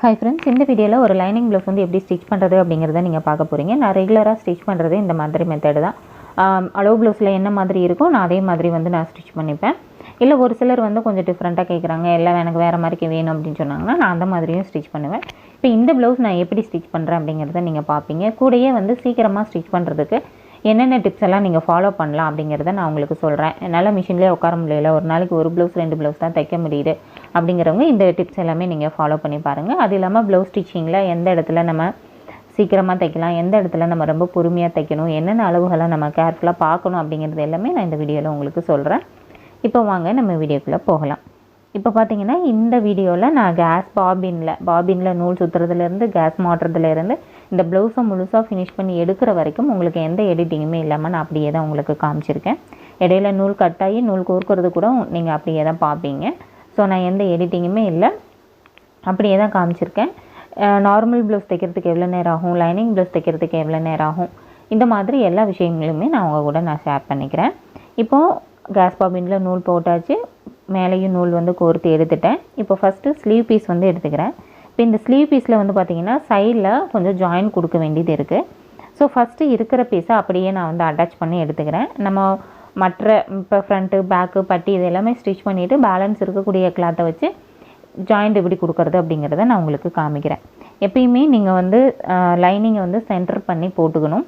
Hi friends இந்த வீடியோவில் ஒரு லைனிங் ப்ளவுஸ் வந்து எப்படி ஸ்டிச் பண்ணுறது அப்படிங்கிறத நீங்கள் பார்க்க போகிறீங்க நான் ரெகுலராக ஸ்டிச் பண்ணுறது இந்த மாதிரி மெத்தடு தான். அளவு ப்ளவுஸில் என்ன மாதிரி இருக்கோ நான் அதே மாதிரி வந்து நான் ஸ்டிச் பண்ணிப்பேன். இல்லை ஒரு சிலர் வந்து கொஞ்சம் டிஃப்ரெண்ட்டாக கேட்குறாங்க எல்லாம் எனக்கு வேறு மாதிரி வேணும் அப்படின்னு சொன்னாங்கன்னா நான் அந்த மாதிரியும் ஸ்டிச் பண்ணுவேன். இப்போ இந்த ப்ளவுஸ் நான் எப்படி ஸ்டிச் பண்ணுறேன் அப்படிங்கிறத நீங்கள் பார்ப்பீங்க. கூடயே வந்து சீக்கிரமாக ஸ்டிச் பண்ணுறதுக்கு என்னென்ன டிப்ஸ் எல்லாம் நீங்கள் ஃபாலோ பண்ணலாம் அப்படிங்கிறத நான் உங்களுக்கு சொல்கிறேன் என்னால் மிஷின்லேயே உட்கார முடியல. ஒரு நாளைக்கு ஒரு ப்ளவுஸ் ரெண்டு ப்ளவுஸ் தான் தைக்க முடியுது. அப்படிங்கிறவங்க இந்த டிப்ஸ் எல்லாமே நீங்கள் ஃபாலோ பண்ணி பாருங்கள் அது இல்லாமல் ப்ளவுஸ் ஸ்டிச்சிங்கில் எந்த இடத்துல நம்ம சீக்கிரமாக தைக்கலாம் எந்த இடத்துல நம்ம ரொம்ப பொறுமையாக தைக்கணும் என்னென்ன அளவுகளை நம்ம கேர்ஃபுல்லாக பார்க்கணும் அப்படிங்கிறது எல்லாமே நான் இந்த வீடியோவில் உங்களுக்கு சொல்கிறேன் இப்போ வாங்க நம்ம வீடியோக்குள்ளே போகலாம். இப்போ பார்த்தீங்கன்னா இந்த வீடியோவில் நான் கேஸ் பாபினில் பாபினில் நூல் சுற்றுறதுலேருந்து கேஸ் மாட்டுறதுலேருந்து இந்த ப்ளவுஸை முழுசாக ஃபினிஷ் பண்ணி எடுக்கிற வரைக்கும் உங்களுக்கு எந்த எடிட்டிங்குமே இல்லாமல் நான் அப்படியே தான் உங்களுக்கு காமிச்சிருக்கேன். இடையில நூல் கட்டாயி நூல் கோர்க்கிறது கூட நீங்கள் அப்படியே தான் பார்ப்பீங்க. ஸோ நான் எந்த எடிட்டிங்குமே இல்லை. அப்படியே தான் காமிச்சிருக்கேன். நார்மல் ப்ளவுஸ் தைக்கிறதுக்கு எவ்வளோ நேரம் ஆகும்? லைனிங் ப்ளவுஸ் தைக்கிறதுக்கு எவ்வளோ நேரம் ஆகும்? இந்த மாதிரி எல்லா விஷயங்களுமே நான் உங்கள் கூட நான் ஷேர் பண்ணிக்கிறேன். இப்போது கேஸ் பாபினில் நூல் போட்டாச்சு. மேலேயும் நூல் வந்து கோர்த்து எடுத்துட்டேன். இப்போ ஃபஸ்ட்டு ஸ்லீவ் பீஸ் வந்து எடுத்துக்கிறேன். இப்போ இந்த ஸ்லீவ் பீஸில் வந்து பார்த்திங்கன்னா சைடில் கொஞ்சம் ஜாயின் கொடுக்க வேண்டியது இருக்குது ஸோ ஃபஸ்ட்டு இருக்கிற பீஸை அப்படியே நான் வந்து அட்டாச் பண்ணி எடுத்துக்கிறேன். நம்ம மற்ற இப்போ ஃப்ரண்ட்டு பேக்கு பட்டி இது எல்லாமே ஸ்டிச் பண்ணிவிட்டு பேலன்ஸ் இருக்கக்கூடிய கிளாத்தை வச்சு ஜாயிண்ட் எப்படி கொடுக்குறது அப்படிங்கிறத நான் உங்களுக்கு காமிக்கிறேன். எப்பயுமே நீங்கள் வந்து லைனிங்கை வந்து சென்டர் பண்ணி போட்டுக்கணும்.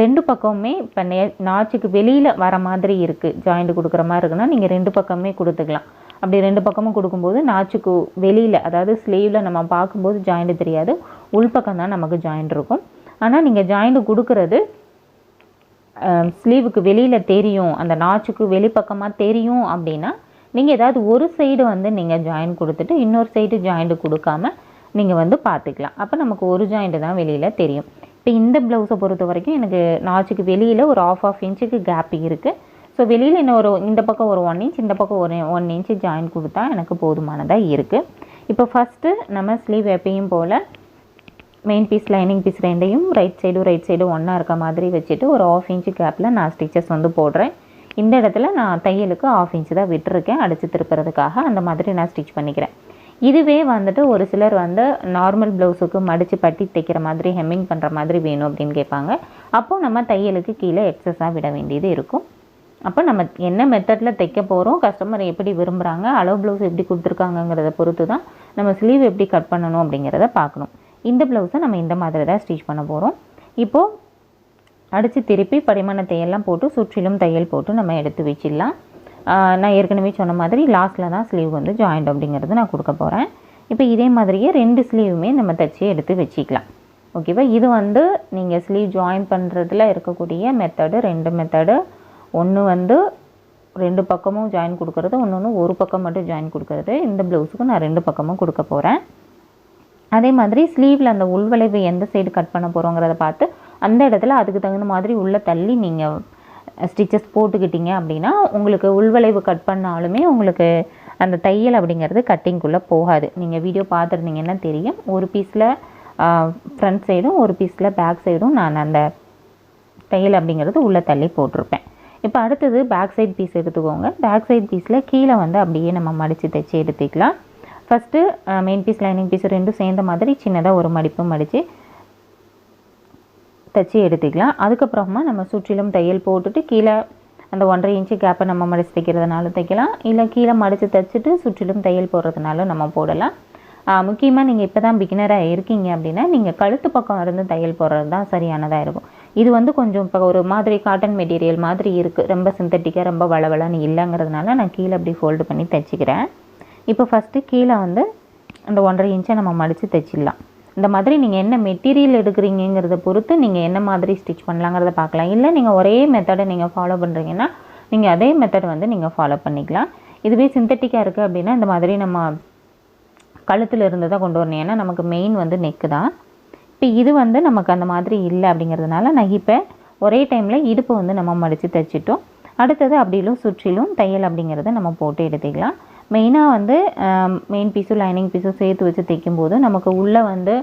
ரெண்டு பக்கமுமே இப்போ நே நாச்சுக்கு வெளியில் வர மாதிரி இருக்குது ஜாயிண்ட் கொடுக்குற மாதிரி இருக்குன்னா நீங்கள் ரெண்டு பக்கமே கொடுத்துக்கலாம். அப்படி ரெண்டு பக்கமும் கொடுக்கும்போது நாச்சுக்கு வெளியில் அதாவது ஸ்லீவில் நம்ம பார்க்கும்போது ஜாயிண்ட் தெரியாது. உள்பக்கம் தான் நமக்கு ஜாயிண்ட் இருக்கும். ஆனால் நீங்கள் ஜாயிண்ட் கொடுக்குறது ஸ்லீவுக்கு வெளியில் தெரியும் அந்த நாச்சுக்கு வெளிப்பக்கமாக தெரியும் அப்படின்னா நீங்கள் ஏதாவது ஒரு சைடு வந்து நீங்கள் ஜாயின் கொடுத்துட்டு இன்னொரு சைடு ஜாயிண்ட் கொடுக்காம நீங்கள் வந்து பார்த்துக்கலாம். அப்போ நமக்கு ஒரு ஜாயிண்ட்டு தான் வெளியில் தெரியும். இப்போ இந்த ப்ளவுஸை பொறுத்த வரைக்கும் எனக்கு நாச்சுக்கு வெளியில் ஒரு ஆஃப் ஆஃப் இன்ச்சுக்கு கேப் இருக்குது ஸோ வெளியில் இன்னும் ஒரு இந்த பக்கம் ஒரு ஒன் இன்ச் இந்த பக்கம் ஒரு ஒன் இன்ச்சு ஜாயின் கொடுத்தா எனக்கு போதுமானதாக இருக்குது இப்போ ஃபஸ்ட்டு நம்ம ஸ்லீவ் எப்பயும் போல் மெயின் பீஸ் லைனிங் பீஸ் ரெண்டையும் ரைட் சைடும் ரைட் சைடும் ஒன்றா இருக்க மாதிரி வச்சுட்டு ஒரு ஆஃப் இன்ச்சு கேப்பில் நான் ஸ்டிச்சஸ் வந்து போடுறேன். இந்த இடத்துல நான் தையலுக்கு ஆஃப் இன்ச்சு தான் விட்டுருக்கேன். அடித்து திருப்புறதுக்காக அந்த மாதிரி நான் ஸ்டிச் பண்ணிக்கிறேன். இதுவே வந்துட்டு ஒரு சிலர் வந்து நார்மல் ப்ளவுஸுக்கு மடித்து பட்டி தைக்கிற மாதிரி ஹெம்மிங் பண்ணுற மாதிரி வேணும் அப்படின்னு கேட்பாங்க. அப்போது நம்ம தையலுக்கு கீழே எக்ஸஸாக விட வேண்டியது இருக்கும். அப்போ நம்ம என்ன மெத்தடில் தைக்க போகிறோம் கஸ்டமர் எப்படி விரும்புகிறாங்க அளவு ப்ளவுஸ் எப்படி கொடுத்துருக்காங்கங்கிறத பொறுத்து தான் நம்ம ஸ்லீவ் எப்படி கட் பண்ணணும் அப்படிங்கிறத பார்க்கணும். இந்த ப்ளவுஸை நம்ம இந்த மாதிரி தான் ஸ்டிச் பண்ண போகிறோம் இப்போது அடித்து திருப்பி படிமான தையல்லாம் போட்டு சுற்றிலும் தையல் போட்டு நம்ம எடுத்து வச்சிடலாம். நான் ஏற்கனவே சொன்ன மாதிரி லாஸ்ட்டில் தான் ஸ்லீவ் வந்து ஜாயிண்ட் அப்படிங்கிறது நான் கொடுக்க போகிறேன் இப்போ இதே மாதிரியே ரெண்டு ஸ்லீவுமே நம்ம தைச்சி எடுத்து வச்சிக்கலாம். ஓகேவா இது வந்து நீங்கள் ஸ்லீவ் ஜாயின் பண்ணுறதுல இருக்கக்கூடிய மெத்தடு ரெண்டு மெத்தடு ஒன்று வந்து ரெண்டு பக்கமும் ஜாயின் கொடுக்குறது ஒன்று ஒரு பக்கம் மட்டும் ஜாயின் கொடுக்குறது. இந்த ப்ளவுஸுக்கு நான் ரெண்டு பக்கமும் கொடுக்க போகிறேன் அதே மாதிரி ஸ்லீவில் அந்த உள்வளைவு எந்த சைடு கட் பண்ண போகிறோங்கிறத பார்த்து அந்த இடத்துல அதுக்கு தகுந்த மாதிரி உள்ளே தள்ளி நீங்கள் ஸ்டிச்சஸ் போட்டுக்கிட்டீங்க அப்படின்னா உங்களுக்கு உள்வளைவு கட் பண்ணாலுமே உங்களுக்கு அந்த தையல் அப்படிங்கிறது கட்டிங்குள்ளே போகாது. நீங்கள் வீடியோ பார்த்துருந்தீங்கன்னா தெரியும். ஒரு பீஸில் ஃப்ரண்ட் சைடும் ஒரு பீஸில் பேக் சைடும் நான் அந்த தையல் அப்படிங்கிறது உள்ளே தள்ளி போட்டிருப்பேன். இப்போ அடுத்தது பேக் சைட் பீஸ் எடுத்துக்கோங்க. பேக் சைட் பீஸில் கீழே வந்து அப்படியே நம்ம மடித்து தைச்சி எடுத்துக்கலாம். First main piece lining piece ரெண்டும் சேர்ந்த மாதிரி சின்னதாக ஒரு மடிப்பு மடித்து தைச்சி எடுத்துக்கலாம். அதுக்கப்புறமா நம்ம சுற்றிலும் தையல் போட்டுட்டு கீழே அந்த ஒன்றரை இன்ச்சு கேப்பை நம்ம மடித்து தைக்கிறதுனாலும் தைக்கலாம். இல்லை கீழே மடித்து தைச்சிட்டு சுற்றிலும் தையல் போடுறதுனாலும் நம்ம போடலாம். முக்கியமாக நீங்கள் இப்போ தான் பிகினராக இருக்கீங்க அப்படின்னா நீங்கள் கழுத்து பக்கம் இருந்து தையல் போடுறது தான் சரியானதாக இருக்கும். இது வந்து கொஞ்சம் இப்போ ஒரு மாதிரி காட்டன் மெட்டீரியல் மாதிரி இருக்குது ரொம்ப சிந்தட்டிக்காக ரொம்ப வளவளன்னு இல்லைங்கிறதுனால நான் கீழே அப்படி ஃபோல்டு பண்ணி தைச்சிக்கிறேன். இப்போ ஃபஸ்ட்டு கீழே வந்து அந்த ஒன்றரை இன்ச்சை நம்ம மடித்து தைச்சிடலாம். இந்த மாதிரி நீங்கள் என்ன மெட்டீரியல் எடுக்கிறீங்கிறத பொறுத்து நீங்கள் என்ன மாதிரி ஸ்டிச் பண்ணலாங்கிறத பார்க்கலாம். இல்லை நீங்கள் ஒரே மெத்தடை நீங்கள் ஃபாலோ பண்ணுறீங்கன்னா நீங்கள் அதே மெத்தட் வந்து நீங்கள் ஃபாலோ பண்ணிக்கலாம். இதுவே சிந்தட்டிக்காக இருக்குது அப்படின்னா இந்த மாதிரி நம்ம கழுத்தில் இருந்து தான் கொண்டு வரணும். ஏன்னா நமக்கு மெயின் வந்து நெக்கு தான். இப்போ இது வந்து நமக்கு அந்த மாதிரி இல்லை அப்படிங்கிறதுனால நான் இப்போ ஒரே டைமில் இடுப்பு வந்து நம்ம மடித்து தைச்சிட்டோம். அடுத்தது அப்படிலும் சுற்றிலும் தையல் அப்படிங்கிறத நம்ம போட்டு எடுத்துக்கலாம். மெயினாக வந்து மெயின் பீஸும் லைனிங் பீஸும் சேர்த்து வச்சு தைக்கும்போது நமக்கு உள்ளே வந்து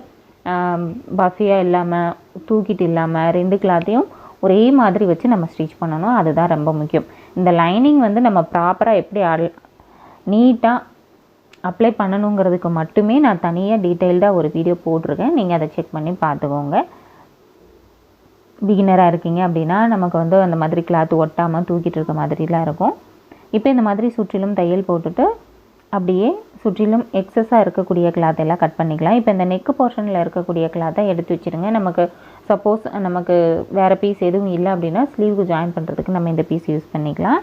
பஃபியாக இல்லாமல் தூக்கிட்டு இல்லாமல் ரெண்டு கிளாத்தையும் ஒரே மாதிரி வச்சு நம்ம ஸ்டிச் பண்ணணும். அதுதான் ரொம்ப முக்கியம். இந்த லைனிங் வந்து நம்ம ப்ராப்பராக எப்படி அல் நீட்டாக அப்ளை பண்ணணுங்கிறதுக்கு மட்டுமே நான் தனியாக டீட்டெயில்டாக ஒரு வீடியோ போட்டிருக்கேன். நீங்கள் அதை செக் பண்ணி பார்த்துக்கோங்க. பிகினராக இருக்கீங்க அப்படின்னா நமக்கு வந்து அந்த மாதிரி கிளாத் ஒட்டாமல் தூக்கிட்டு இருக்க மாதிரிலாம் இருக்கும். இப்போ இந்த மாதிரி சுற்றிலும் தையல் போட்டுட்டு அப்படியே சுற்றிலும் எக்ஸஸாக இருக்கக்கூடிய கிளாத் எல்லாம் கட் பண்ணிக்கலாம். இப்போ இந்த நெக்கு போர்ஷனில் இருக்கக்கூடிய கிளாத்தை எடுத்து வச்சுருங்க. நமக்கு சப்போஸ் நமக்கு வேறு பீஸ் எதுவும் இல்லை அப்படின்னா ஸ்லீவுக்கு ஜாயின் பண்ணுறதுக்கு நம்ம இந்த பீஸ் யூஸ் பண்ணிக்கலாம்.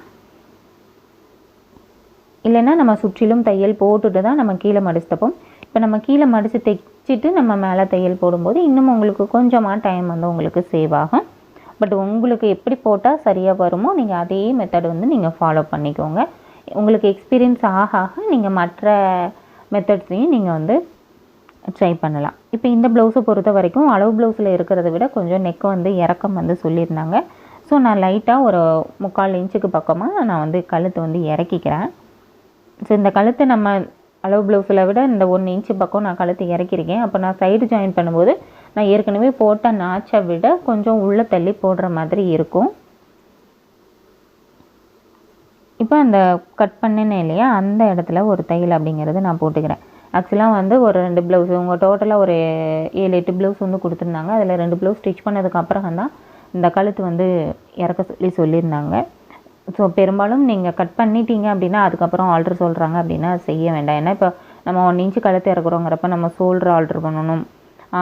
இல்லைன்னா நம்ம சுற்றிலும் தையல் போட்டுட்டு தான் நம்ம கீழே மடிச்சு தைப்போம். இப்போ நம்ம கீழே மடித்து தைச்சிட்டு நம்ம மேலே தையல் போடும்போது இன்னும் உங்களுக்கு கொஞ்சமாக டைம் வந்து உங்களுக்கு சேவ் ஆகும். பட் உங்களுக்கு எப்படி போட்டால் சரியாக வருமோ நீங்கள் அதே மெத்தட் வந்து நீங்கள் ஃபாலோ பண்ணிக்கோங்க. உங்களுக்கு எக்ஸ்பீரியன்ஸ் ஆக ஆக நீங்கள் மற்ற மெத்தட்ஸையும் நீங்கள் வந்து ட்ரை பண்ணலாம். இப்போ இந்த ப்ளவுஸை பொறுத்த வரைக்கும் அளவு ப்ளவுஸில் இருக்கிறத விட கொஞ்சம் நெக் வந்து இறக்கம் வந்து சொல்லியிருந்தாங்க. ஸோ நான் லைட்டாக ஒரு முக்கால் இன்ச்சுக்கு பக்கமாக நான் வந்து கழுத்து வந்து இறக்கிக்கிறேன். ஸோ இந்த கழுத்தை நம்ம அளவு ப்ளவுஸில் விட இந்த ஒன்று இன்ச்சு பக்கம் நான் கழுத்து இறக்கிருக்கேன் அப்போ நான் சைடு ஜாயின் பண்ணும்போது நான் ஏற்கனவே போட்ட நாச்சை விட கொஞ்சம் உள்ளே தள்ளி போடுற மாதிரி இருக்கும். இப்போ அந்த கட் பண்ணினேன் இல்லையா? அந்த இடத்துல ஒரு தையல் அப்படிங்கிறது நான் போட்டுக்கிறேன். ஆக்சுவலாக வந்து ஒரு ரெண்டு ப்ளவுஸ் உங்கள் டோட்டலாக ஒரு ஏழு எட்டு ப்ளவுஸ் வந்து கொடுத்துருந்தாங்க. அதில் ரெண்டு ப்ளவுஸ் ஸ்டிச் பண்ணதுக்கப்புறம் தான் இந்த கழுத்து வந்து இறக்க சொல்லி சொல்லியிருந்தாங்க. ஸோ பெரும்பாலும் நீங்கள் கட் பண்ணிட்டீங்க அப்படின்னா அதுக்கப்புறம் ஆல்ட்ரு சொல்கிறாங்க அப்படின்னா செய்ய வேண்டாம். ஏன்னா இப்போ நம்ம ஒன் இன்ச்சு கழுத்து இறக்குறோங்கிறப்ப நம்ம ஷோல்டர் ஆல்ட்ரு பண்ணணும்.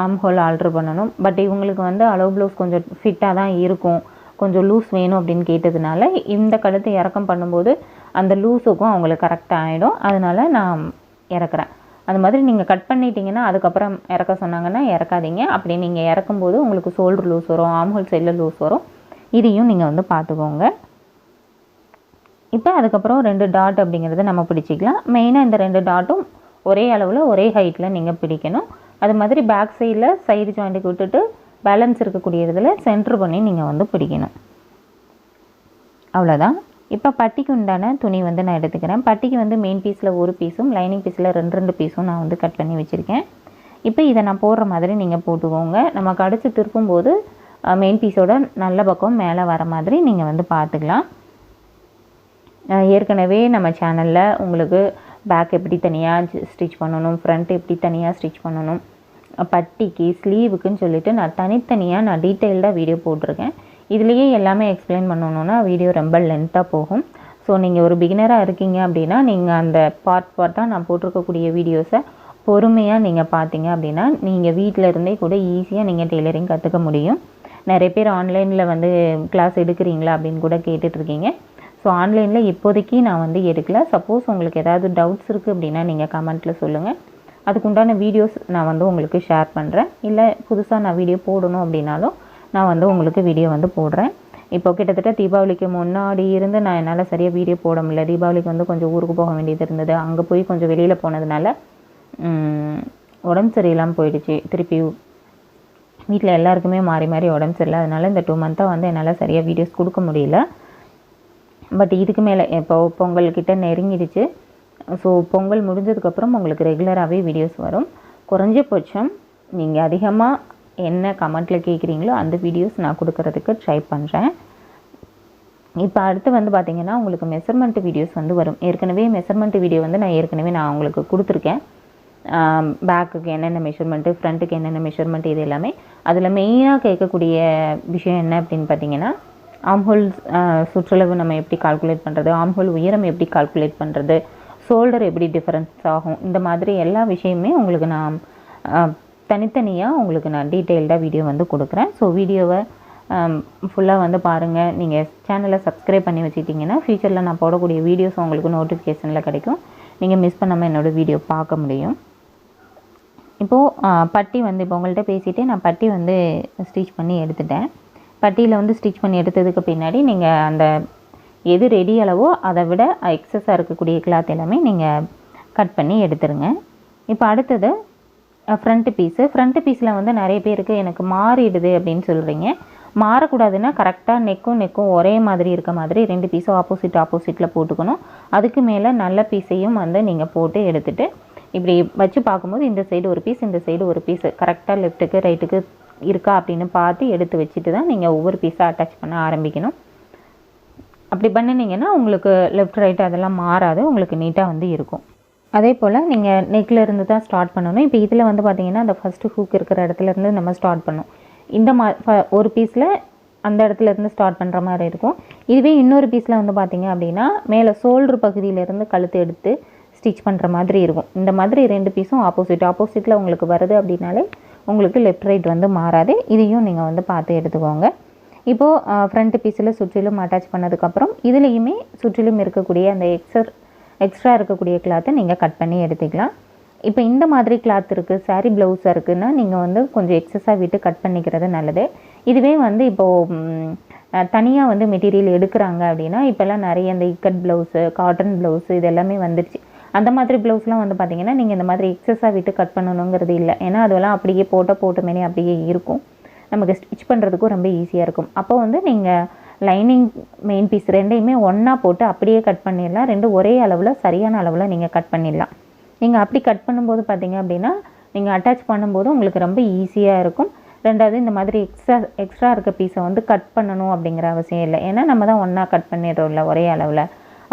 ஆம் ஹோல் ஆல்ட்ரு பண்ணணும். பட் இவங்களுக்கு வந்து அளவு ப்ளவுஸ் கொஞ்சம் ஃபிட்டாக தான் இருக்கும். கொஞ்சம் லூஸ் வேணும் அப்படின்னு கேட்டதுனால இந்த கழுத்து இறக்கம் பண்ணும்போது அந்த லூஸுக்கும் அவங்களுக்கு கரெக்டாக ஆகிடும் அதனால நான் இறக்குறேன். அது மாதிரி நீங்கள் கட் பண்ணிட்டீங்கன்னா அதுக்கப்புறம் இறக்க சொன்னாங்கன்னா இறக்காதீங்க. அப்படி நீங்கள் இறக்கும்போது உங்களுக்கு ஷோல்டர் லூஸ் வரும் ஆம்ஹோல் சைடில் லூஸ் வரும். இதையும் நீங்கள் வந்து பார்த்துக்கோங்க. இப்போ அதுக்கப்புறம் ரெண்டு டாட் அப்படிங்கிறத நம்ம பிடிச்சிக்கலாம். மெயினாக இந்த ரெண்டு டாட்டும் ஒரே அளவில் ஒரே ஹைட்டில் நீங்கள் பிடிக்கணும். அது மாதிரி பேக் சைடில் சைடு ஜாயிண்ட்டுக்கு விட்டுட்டு பேலன்ஸ் இருக்கக்கூடிய இதில் சென்ட்ரு பண்ணி நீங்கள் வந்து பிடிக்கணும். அவ்வளோதான் இப்போ பட்டிக்கு உண்டான துணி வந்து நான் எடுத்துக்கிறேன். பட்டிக்கு வந்து மெயின் பீஸில் ஒரு பீஸும் லைனிங் பீஸில் ரெண்டு ரெண்டு பீஸும் நான் வந்து கட் பண்ணி வச்சுருக்கேன். இப்போ இதை நான் போடுற மாதிரி நீங்கள் போட்டுக்கோங்க. நம்ம கடிச்சு திருப்பும்போது மெயின் பீஸோட நல்ல பக்கம் மேலே வர மாதிரி நீங்கள் வந்து பார்த்துக்கலாம் ஏற்கனவே நம்ம சேனலில் உங்களுக்கு பேக் எப்படி தனியாக ஸ்டிச் பண்ணணும் ஃப்ரண்ட் எப்படி தனியாக ஸ்டிச் பண்ணணும் பட்டிக்கு ஸ்லீவுக்குன்னு சொல்லிட்டு நான் தனித்தனியாக நான் டீட்டெயில்டாக வீடியோ போட்டிருக்கேன். இதுலேயே எல்லாமே எக்ஸ்பிளைன் பண்ணணுன்னா வீடியோ ரொம்ப லென்த்தாக போகும். ஸோ நீங்கள் ஒரு பிகினராக இருக்கீங்க அப்படின்னா நீங்கள் அந்த பார்ட் பார்ட்டாக நான் போட்டிருக்கக்கூடிய வீடியோஸை பொறுமையாக நீங்கள் பார்த்தீங்க அப்படின்னா நீங்கள் வீட்டில் இருந்தே கூட ஈஸியாக நீங்கள் டெய்லரிங் கற்றுக்க முடியும். நிறைய பேர் ஆன்லைனில் வந்து கிளாஸ் எடுக்கிறீங்களா அப்படின்னு கூட கேட்டுட்ருக்கீங்க ஸோ ஆன்லைனில் இப்போதைக்கு நான் வந்து எடுக்கல. சப்போஸ் உங்களுக்கு ஏதாவது டவுட்ஸ் இருக்குது அப்படின்னா நீங்கள் கமெண்ட்டில் சொல்லுங்கள் அதுக்குண்டான வீடியோஸ் நான் வந்து உங்களுக்கு ஷேர் பண்ணுறேன் இல்லை புதுசாக நான் வீடியோ போடணும் அப்படின்னாலும் நான் வந்து உங்களுக்கு வீடியோ வந்து போடுறேன். இப்போ கிட்டத்தட்ட தீபாவளிக்கு முன்னாடி இருந்து நான் என்னால் சரியாக வீடியோ போட முடியல. தீபாவளிக்கு வந்து கொஞ்சம் ஊருக்கு போக வேண்டியது இருந்தது. அங்கே போய் கொஞ்சம் வெளியில் போனதுனால உடம்பு சரியில்லாமல் போயிடுச்சு. திருப்பி வீட்டில் எல்லாருக்குமே மாறி மாறி உடம்பு சரியில்லை. அதனால் இந்த டூ மந்த்தாக வந்து என்னால் சரியாக வீடியோஸ் கொடுக்க முடியல. பட் இதுக்கு மேலே இப்போ பொங்கல்கிட்ட நெருங்கிடுச்சு. ஸோ பொங்கல் முடிஞ்சதுக்கப்புறம் உங்களுக்கு ரெகுலராகவே வீடியோஸ் வரும். குறைஞ்சபட்சம் நீங்கள் அதிகமாக என்ன கமெண்ட்டில் கேட்குறீங்களோ அந்த வீடியோஸ் நான் கொடுக்கறதுக்கு ட்ரை பண்ணுறேன் இப்போ அடுத்து வந்து பார்த்திங்கன்னா உங்களுக்கு மெஷர்மெண்ட் வீடியோஸ் வந்து வரும். ஏற்கனவே மெஷர்மெண்ட் வீடியோ வந்து நான் ஏற்கனவே நான் உங்களுக்கு கொடுத்துருக்கேன். பேக்குக்கு என்னென்ன மெஷர்மெண்ட்டு ஃப்ரண்ட்டுக்கு என்னென்ன மெஷர்மெண்ட் இது எல்லாமே. அதில் மெயினாக கேட்கக்கூடிய விஷயம் என்ன அப்படின்னு பார்த்தீங்கன்னா ஆம்ஹோல் சுற்றளவு நம்ம எப்படி கால்குலேட் பண்ணுறது ஆம்ஹோல் உயரம் எப்படி கால்குலேட் பண்ணுறது ஷோல்டர் எப்படி டிஃப்ரென்ஸ் ஆகும்? இந்த மாதிரி எல்லா விஷயமே உங்களுக்கு நான் தனித்தனியாக உங்களுக்கு நான் டீட்டெயில்டாக வீடியோ வந்து கொடுக்குறேன். ஸோ வீடியோவை ஃபுல்லாக வந்து பாருங்கள் நீங்கள் சேனலை சப்ஸ்கிரைப் பண்ணி வச்சுக்கிட்டிங்கன்னா ஃப்யூச்சரில் நான் போடக்கூடிய வீடியோஸ் உங்களுக்கு நோட்டிஃபிகேஷனில் கிடைக்கும். நீங்கள் மிஸ் பண்ணாமல் என்னோடய வீடியோ பார்க்க முடியும். இப்போது பட்டி வந்து இப்போ உங்கள்கிட்ட பேசிகிட்டே நான் பட்டி வந்து ஸ்டிச் பண்ணி எடுத்துட்டேன். பட்டியில் வந்து ஸ்டிச் பண்ணி எடுத்ததுக்கு பின்னாடி நீங்கள் அந்த எது ரெடி அளவோ அதை விட எக்ஸஸாக இருக்கக்கூடிய கிளாத் எல்லாமே நீங்கள் கட் பண்ணி எடுத்துருங்க. இப்போ அடுத்தது ஃப்ரண்ட்டு பீஸு ஃப்ரண்ட்டு பீஸில் வந்து நிறைய பேருக்கு எனக்கு மாறிடுது அப்படின்னு சொல்கிறீங்க மாறக்கூடாதுன்னா கரெக்டாக நெக்கும் நெக்கும் ஒரே மாதிரி இருக்க மாதிரி ரெண்டு பீஸும் ஆப்போசிட் ஆப்போசிட்டில் போட்டுக்கணும். அதுக்கு மேலே நல்ல பீஸையும் வந்து நீங்கள் போட்டு எடுத்துகிட்டு இப்படி வச்சு பார்க்கும்போது இந்த சைடு ஒரு பீஸ் இந்த சைடு ஒரு பீஸ் கரெக்டாக லெஃப்ட்டுக்கு ரைட்டுக்கு இருக்கா அப்படின்னு பார்த்து எடுத்து வச்சுட்டு தான் நீங்கள் ஒவ்வொரு பீஸாக அட்டாச் பண்ண ஆரம்பிக்கணும். அப்படி பண்ணினீங்கன்னா உங்களுக்கு லெஃப்ட் ரைட் அதெல்லாம் மாறாது. உங்களுக்கு நீட்டாக வந்து இருக்கும். அதே போல் நீங்கள் நெக்கில் இருந்து தான் ஸ்டார்ட் பண்ணணும். இப்போ இதில் வந்து பார்த்தீங்கன்னா அந்த ஃபஸ்ட்டு ஹூக் இருக்கிற இடத்துல இருந்து நம்ம ஸ்டார்ட் பண்ணோம் இந்த மா ஒரு பீஸில் அந்த இடத்துல இருந்து ஸ்டார்ட் பண்ணுற மாதிரி இருக்கும். இதுவே இன்னொரு பீஸில் வந்து பார்த்தீங்க அப்படின்னா மேலே ஷோல்டர் பகுதியிலேருந்து கழுத்து எடுத்து ஸ்டிச் பண்ணுற மாதிரி இருக்கும். இந்த மாதிரி ரெண்டு பீஸும் ஆப்போசிட் ஆப்போசிட்டில் உங்களுக்கு வருது அப்படின்னாலே உங்களுக்கு லெஃப்ட் ரைட் வந்து மாறாது. இதையும் நீங்கள் வந்து பார்த்து எடுத்துக்கோங்க. இப்போது ஃப்ரண்ட் பீஸில் சுற்றிலும் அட்டாச் பண்ணதுக்கப்புறம் இதுலேயுமே சுற்றிலும் இருக்கக்கூடிய அந்த எக்ஸர் எக்ஸ்ட்ரா இருக்கக்கூடிய கிளாத்தை நீங்கள் கட் பண்ணி எடுத்துக்கலாம். இப்போ இந்த மாதிரி கிளாத் இருக்குது saree ப்ளவுஸாக இருக்குன்னா நீங்கள் வந்து கொஞ்சம் எக்ஸஸாக விட்டு கட் பண்ணிக்கிறது நல்லது. இதுவே வந்து இப்போது தனியாக வந்து மெட்டீரியல் எடுக்கிறாங்க அப்படின்னா இப்போல்லாம் நிறைய இந்த இக்கட் ப்ளவுஸு காட்டன் ப்ளவுஸு இது எல்லாமே வந்துடுச்சு அந்த மாதிரி ப்ளவுஸ்லாம் வந்து பார்த்திங்கன்னா நீங்கள் இந்த மாதிரி எக்ஸஸாக விட்டு கட் பண்ணணுங்கிறது இல்லை. ஏன்னா அதெல்லாம் அப்படியே போட்டால் போட்டோமேனே அப்படியே இருக்கும். நமக்கு ஸ்டிச் பண்ணுறதுக்கும் ரொம்ப ஈஸியாக இருக்கும். அப்போ வந்து நீங்கள் லைனிங் மெயின் பீஸ் ரெண்டையுமே ஒன்றா போட்டு அப்படியே கட் பண்ணிடலாம். ரெண்டும் ஒரே அளவில் சரியான அளவில் நீங்கள் கட் பண்ணிடலாம். நீங்கள் அப்படி கட் பண்ணும்போது பார்த்தீங்க அப்படின்னா நீங்கள் அட்டாச் பண்ணும்போது உங்களுக்கு ரொம்ப ஈஸியாக இருக்கும். ரெண்டாவது இந்த மாதிரி எக்ஸ்ட்ரா எக்ஸ்ட்ரா இருக்க பீஸை வந்து கட் பண்ணணும் அப்படிங்கிற அவசியம் இல்லை. ஏன்னா நம்ம தான் ஒன்றா கட் பண்ணிடுறோம்ல ஒரே அளவில்.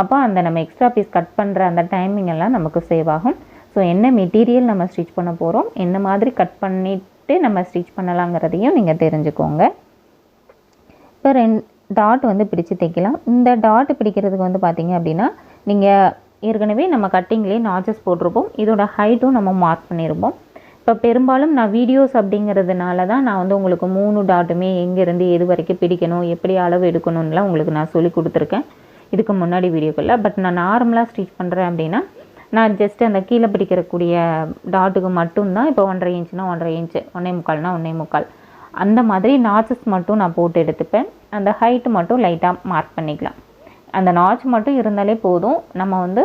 அப்போ அந்த நம்ம எக்ஸ்ட்ரா பீஸ் கட் பண்ணுற அந்த டைமிங் எல்லாம் நமக்கு சேவ் ஆகும். ஸோ என்ன மெட்டீரியல் நம்ம ஸ்டிச் பண்ண போகிறோம் என்ன மாதிரி கட் பண்ணி பண்ணிவிட்டு நம்ம ஸ்டிச் பண்ணலாங்கிறதையும் நீங்கள் தெரிஞ்சுக்கோங்க. இப்போ ரெண்டு டாட் வந்து பிடிச்சு தைக்கலாம். இந்த டாட் பிடிக்கிறதுக்கு வந்து பார்த்தீங்க அப்படின்னா நீங்கள் ஏற்கனவே நம்ம கட்டிங்லேயே நாச்சஸ் போட்டிருப்போம். இதோட ஹைட்டும் நம்ம மார்க் பண்ணியிருப்போம் இப்போ பெரும்பாலும் நான் வீடியோஸ் அப்படிங்கிறதுனால தான் நான் வந்து உங்களுக்கு மூணு டாட்டுமே எங்கேருந்து எது வரைக்கும் பிடிக்கணும் எப்படி அளவு எடுக்கணும்லாம் உங்களுக்கு நான் சொல்லி கொடுத்துருக்கேன். இதுக்கு முன்னாடி வீடியோக்களில். பட் நான் நார்மலாக ஸ்டிச் பண்ணுறேன் அப்படின்னா நான் ஜஸ்ட் அந்த கீழே பிடிக்கிறக்கூடிய டாட்டுக்கு மட்டும்தான் இப்போ ஒன்றரை இன்ச்சுனா ஒன்றரை இன்ச்சு ஒன்றே முக்கால்னா ஒன்றே முக்கால். அந்த மாதிரி நாச்சஸ் மட்டும் நான் போட்டு எடுத்துப்பேன். அந்த ஹைட்டு மட்டும் லைட்டாக மார்க் பண்ணிக்கலாம். அந்த நாச் மட்டும் இருந்தாலே போதும். நம்ம வந்து